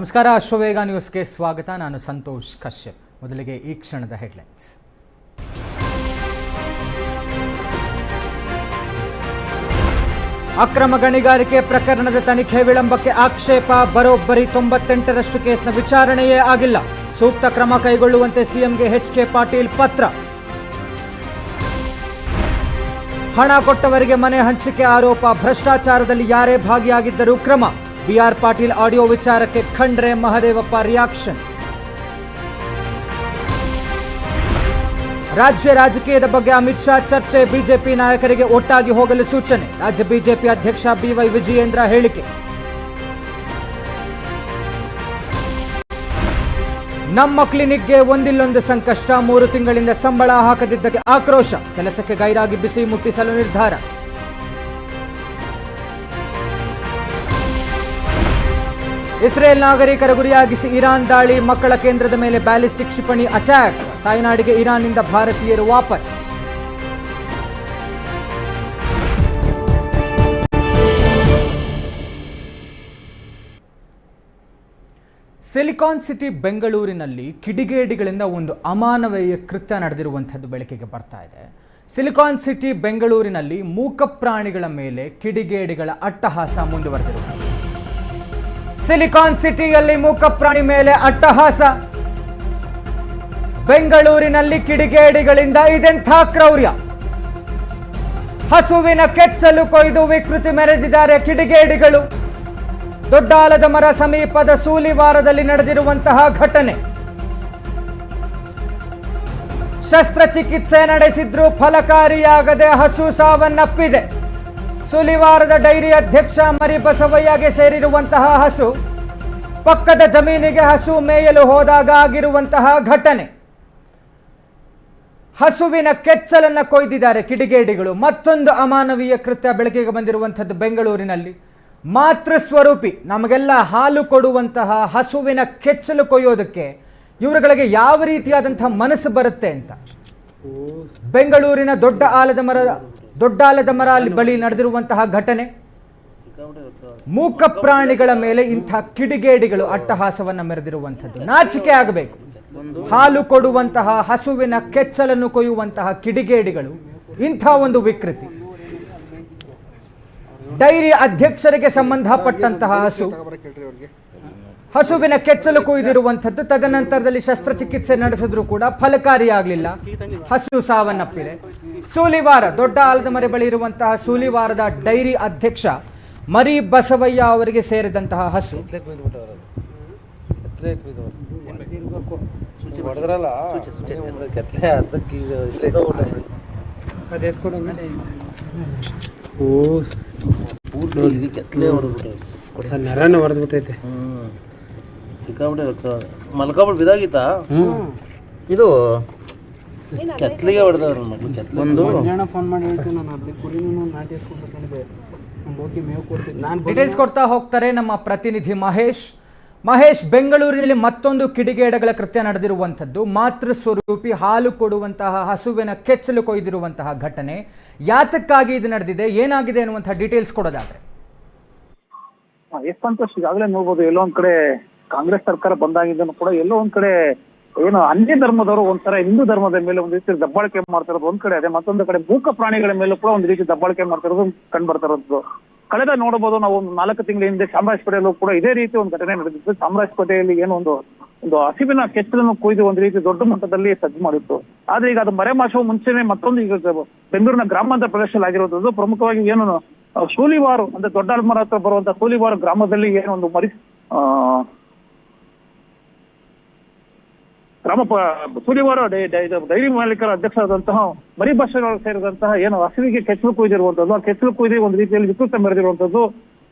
ನಮಸ್ಕಾರ ಅಶ್ವವೇಗ ನ್ಯೂಸ್ಗೆ ಸ್ವಾಗತ. ನಾನು ಸಂತೋಷ್ ಕಶ್ಯಪ್. ಮೊದಲಿಗೆ ಈ ಕ್ಷಣದ ಹೆಡ್ಲೈನ್ಸ್. ಅಕ್ರಮ ಗಣಿಗಾರಿಕೆ ಪ್ರಕರಣದ ತನಿಖೆ ವಿಳಂಬಕ್ಕೆ ಆಕ್ಷೇಪ. ಬರೋಬ್ಬರಿ ತೊಂಬತ್ತೆಂಟರಷ್ಟು ಕೇಸ್ನ ವಿಚಾರಣೆಯೇ ಆಗಿಲ್ಲ. ಸೂಕ್ತ ಕ್ರಮ ಕೈಗೊಳ್ಳುವಂತೆ ಸಿಎಂಗೆ ಎಚ್ ಕೆ ಪಾಟೀಲ್ ಪತ್ರ. ಹಣ ಕೊಟ್ಟವರಿಗೆ ಮನೆ ಹಂಚಿಕೆ ಆರೋಪ. ಭ್ರಷ್ಟಾಚಾರದಲ್ಲಿ ಯಾರೇ ಭಾಗಿಯಾಗಿದ್ದರೂ ಕ್ರಮ. ಬಿಆರ್ ಪಾಟೀಲ್ ಆಡಿಯೋ ವಿಚಾರಕ್ಕೆ ಖಂಡ್ರೆ ಮಹದೇವಪ್ಪ ರಿಯಾಕ್ಷನ್ ರಾಜ್ಯ ರಾಜಕೀಯದ ಬಗ್ಗೆ ಅಮಿತ್ ಶಾ ಚರ್ಚೆ, ಬಿಜೆಪಿ ನಾಯಕರಿಗೆ ಒಟ್ಟಾಗಿ ಹೋಗಲು ಸೂಚನೆ. ರಾಜ್ಯ ಬಿಜೆಪಿ ಅಧ್ಯಕ್ಷ ಬಿವೈ ವಿಜಯೇಂದ್ರ ಹೇಳಿಕೆ. ನಮ್ಮ ಕ್ಲಿನಿಕ್ಗೆ ಒಂದಿಲ್ಲೊಂದು ಸಂಕಷ್ಟ, ಮೂರು ತಿಂಗಳಿಂದ ಸಂಬಳ ಹಾಕದಿದ್ದಕ್ಕೆ ಆಕ್ರೋಶ. ಕೆಲಸಕ್ಕೆ ಗೈರಾಗಿ ಬಿಸಿ ಮುಟ್ಟಿಸಲು ನಿರ್ಧಾರ. ಇಸ್ರೇಲ್ ನಾಗರಿಕರ ಗುರಿಯಾಗಿಸಿ ಇರಾನ್ ದಾಳಿ, ಮಕ್ಕಳ ಕೇಂದ್ರದ ಮೇಲೆ ಬ್ಯಾಲಿಸ್ಟಿಕ್ ಕ್ಷಿಪಣಿ ಅಟ್ಯಾಕ್. ತಾಯ್ನಾಡಿಗೆ ಇರಾನ್ನಿಂದ ಭಾರತೀಯರು ವಾಪಸ್. ಸಿಲಿಕಾನ್ ಸಿಟಿ ಬೆಂಗಳೂರಿನಲ್ಲಿ ಕಿಡಿಗೇಡಿಗಳಿಂದ ಒಂದು ಅಮಾನವೀಯ ಕೃತ್ಯ ನಡೆದಿರುವಂಥದ್ದು ಬೆಳಕಿಗೆ ಬರ್ತಾ ಇದೆ. ಸಿಲಿಕಾನ್ ಸಿಟಿ ಬೆಂಗಳೂರಿನಲ್ಲಿ ಮೂಕ ಪ್ರಾಣಿಗಳ ಮೇಲೆ ಕಿಡಿಗೇಡಿಗಳ ಅಟ್ಟಹಾಸ ಮುಂದುವರೆದಿರುವುದು. ಸಿಲಿಕಾನ್ ಸಿಟಿಯಲ್ಲಿ ಮೂಕ ಪ್ರಾಣಿ ಮೇಲೆ ಅಟ್ಟಹಾಸ. ಬೆಂಗಳೂರಿನಲ್ಲಿ ಕಿಡಿಗೇಡಿಗಳಿಂದ ಇದೆಂಥ ಕ್ರೌರ್ಯ. ಹಸುವಿನ ಕೆಚ್ಚಲು ಕೊಯ್ದು ವಿಕೃತಿ ಮೆರೆದಿದ್ದಾರೆ ಕಿಡಿಗೇಡಿಗಳು. ದೊಡ್ಡಾಲದ ಮರ ಸಮೀಪದ ಸೂಲಿವಾರದಲ್ಲಿ ನಡೆದಿರುವಂತಹ ಘಟನೆ. ಶಸ್ತ್ರಚಿಕಿತ್ಸೆ ನಡೆಸಿದ್ರೂ ಫಲಕಾರಿಯಾಗದೆ ಹಸು ಸಾವನ್ನಪ್ಪಿದೆ. ಸುಲಿವಾರದ ಡೈರಿ ಅಧ್ಯಕ್ಷ ಮರಿಬಸವಯ್ಯಗೆ ಸೇರಿರುವಂತಹ ಹಸು, ಪಕ್ಕದ ಜಮೀನಿಗೆ ಹಸು ಮೇಯಲು ಹೋದಾಗ ಆಗಿರುವಂತಹ ಘಟನೆ. ಹಸುವಿನ ಕೆಚ್ಚಲನ್ನ ಕೊಯ್ದಿದ್ದಾರೆ ಕಿಡಿಗೇಡಿಗಳು. ಮತ್ತೊಂದು ಅಮಾನವೀಯ ಕೃತ್ಯ ಬೆಳಕಿಗೆ ಬಂದಿರುವಂಥದ್ದು ಬೆಂಗಳೂರಿನಲ್ಲಿ. ಮಾತೃ ಸ್ವರೂಪಿ, ನಮಗೆಲ್ಲ ಹಾಲು ಕೊಡುವಂತಹ ಹಸುವಿನ ಕೆಚ್ಚಲು ಕೊಯ್ಯೋದಕ್ಕೆ ಇವರುಗಳಿಗೆ ಯಾವ ರೀತಿಯಾದಂತಹ ಮನಸ್ಸು ಬರುತ್ತೆ ಅಂತ. ಬೆಂಗಳೂರಿನ ದೊಡ್ಡ ಆಲದ ಮರ ದೊಡ್ಡ ಆಲದ ಮರ ಅಲ್ಲಿ ಬಳಿ ನಡೆದಿರುವಂತಹ ಘಟನೆ. ಮೂಕ ಪ್ರಾಣಿಗಳ ಮೇಲೆ ಇಂಥ ಕಿಡಿಗೇಡಿಗಳು ಅಟ್ಟಹಾಸವನ್ನು ಮೆರೆದಿರುವಂಥದ್ದು. ನಾಚಿಕೆ ಆಗಬೇಕು. ಹಾಲು ಕೊಡುವಂತಹ, ಹಸುವಿನ ಕೆಚ್ಚಲನ್ನು ಕೊಯ್ಯುವಂತಹ ಕಿಡಿಗೇಡಿಗಳು ಇಂಥ ಒಂದು ವಿಕೃತಿ. ಡೈರಿ ಅಧ್ಯಕ್ಷರಿಗೆ ಸಂಬಂಧಪಟ್ಟಂತಹ ಹಸು. ಹಸುವಿನ ಕೆಚ್ಚಲು ಕೊಯ್ದಿರುವಂಥದ್ದು ತದನಂತರದಲ್ಲಿ ಶಸ್ತ್ರಚಿಕಿತ್ಸೆ ನಡೆಸಿದ್ರು ಕೂಡ ಫಲಕಾರಿಯಾಗಲಿಲ್ಲ. ಹಸು ಸಾವನ್ನಪ್ಪಿದೆ. ಸೂಲಿವಾರ ದೊಡ್ಡ ಆಲದ ಮರೆ ಬಳಿ ಇರುವಂತಹ ಸೂಲಿವಾರದ ಡೈರಿ ಅಧ್ಯಕ್ಷ ಮರಿ ಬಸವಯ್ಯ ಅವರಿಗೆ ಸೇರಿದಂತಹ ಹಸು. ಹೊಡೆದ್ರಲ್ಲ ಕೆತ್ತಲೆ ಅರ್ಧಕ್ಕೆ ಓ ಪೂರ್ತಿ ಕೆತ್ತಲೆ ಹೊಡೆದ್ಬಿಟ್ಟು ನರನ ಹೊಡೆದ್ಬಿಟ್ಟೈತೆ. ಸಿಕ್ಕಾಬಿಟ್ಟೆ ರಕ್ತ. ಮಲ್ಕಾಬಿಟ್ಟು ಬಿದಾಗಿತ್ತಾ? ಇದು ಕೆತ್ತಲಿಗೆ ಹೊಡೆದವ್ರ ಒಂದು ಜನ ಫೋನ್ ಮಾಡಿ ಹೇಳ್ತೀನಿ ನಾನು ಅಲ್ಲಿ ಕುರಿನೂ ನಾಟಿ ಹಾಸ್ಕೊಂಡ್ಬಿಟ್ಟಿದ್ದೆ ನಾನು ಹೋಗಿ ಮೇವು ಕೊಡ್ತೀನಿ. ನಾನು ಡೀಟೇಲ್ಸ್ ಕೊಡ್ತಾ ಹೋಗ್ತಾರೆ ನಮ್ಮ ಪ್ರತಿನಿಧಿ ಮಹೇಶ್. ಮಹೇಶ್ ಬೆಂಗಳೂರಿನಲ್ಲಿ ಮತ್ತೊಂದು ಕಿಡಿಗೇಡಗಳ ಕೃತ್ಯ ನಡೆದಿರುವಂಥದ್ದು. ಮಾತೃ ಸ್ವರೂಪಿ ಹಾಲು ಕೊಡುವಂತಹ ಹಸುವಿನ ಕೆಚ್ಚಲು ಕೊಯ್ದಿರುವಂತಹ ಘಟನೆ. ಯಾತಕ್ಕಾಗಿ ಇದು ನಡೆದಿದೆ? ಏನಾಗಿದೆ ಅನ್ನುವಂತಹ ಡೀಟೇಲ್ಸ್ ಕೊಡೋದಾದ್ರೆ. ಎಷ್ಟು ಸಂತೋಷ ಈಗಾಗಲೇ ನೋಡ್ಬೋದು. ಎಲ್ಲೊಂದ್ ಒಂದ್ ಕಡೆ ಕಾಂಗ್ರೆಸ್ ಸರ್ಕಾರ ಬಂದಾಗಿದ್ದನ್ನು ಕೂಡ ಎಲ್ಲೋ ಒಂದ್ ಕಡೆ ಏನು ಅನ್ಯ ಧರ್ಮದವರು ಒಂಥರ ಹಿಂದೂ ಧರ್ಮದ ಮೇಲೆ ಒಂದ್ ರೀತಿ ದಬ್ಬಾಳಿಕೆ ಮಾಡ್ತಿರೋದು ಒಂದ್ ಕಡೆ, ಅದೇ ಮತ್ತೊಂದು ಕಡೆ ಮೂಕ ಪ್ರಾಣಿಗಳ ಮೇಲೂ ಕೂಡ ಒಂದ್ ರೀತಿ ದಬ್ಬಾಳಿಕೆ ಮಾಡ್ತಿರೋದು ಕಂಡು ಬರ್ತಾ ಇರೋದು. ಕಳೆದ ನೋಡಬಹುದು ನಾವು ಒಂದು ನಾಲ್ಕು ತಿಂಗಳ ಹಿಂದೆ ಚಾಮರಾಜಪೇಟೆಯಲ್ಲೂ ಕೂಡ ಇದೇ ರೀತಿ ಒಂದು ಘಟನೆ ನಡೆದಿತ್ತು. ಚಾಮರಾಜಪೇಟೆಯಲ್ಲಿ ಏನೋ ಒಂದು ಒಂದು ಹಸಿವಿನ ಕೆಚ್ಚಲನ್ನು ಕುಯ್ದು ಒಂದು ರೀತಿ ದೊಡ್ಡ ಮಟ್ಟದಲ್ಲಿ ಸಜ್ಜು ಮಾಡಿತ್ತು. ಆದ್ರೆ ಈಗ ಅದು ಮರೆ ಮಾಸುವ ಮುಂಚೆನೆ ಮತ್ತೊಂದು ಈಗ ಬೆಂಗಳೂರಿನ ಗ್ರಾಮಾಂತರ ಪ್ರದೇಶದಲ್ಲಿ ಆಗಿರೋದು ಪ್ರಮುಖವಾಗಿ ಏನು ಸೂಲಿವಾರು ಅಂದ್ರೆ ದೊಡ್ಡ ಹತ್ರ ಬರುವಂತ ಸೂಲಿವಾರು ಗ್ರಾಮದಲ್ಲಿ ಏನೋ ಒಂದು ಮರಿ ಆ, ಗ್ರಾಮ ಇದು ಡೈರಿ ಮಾಲೀಕರ ಅಧ್ಯಕ್ಷರಾದಂತಹ ಮರಿ ಭಾಷೆಗಳು ಸೇರಿದಂತಹ ಏನು ಹಸಿವಿಗೆ ಕೆಚ್ಚಲು ಕುಯ್ದಿರುವಂತದ್ದು, ಆ ಕೆಚ್ಚಲು ಕುಯ್ದು ಒಂದು ರೀತಿಯಲ್ಲಿ ವಿಕೃತ ಮೆರೆದಿರುವಂತದ್ದು,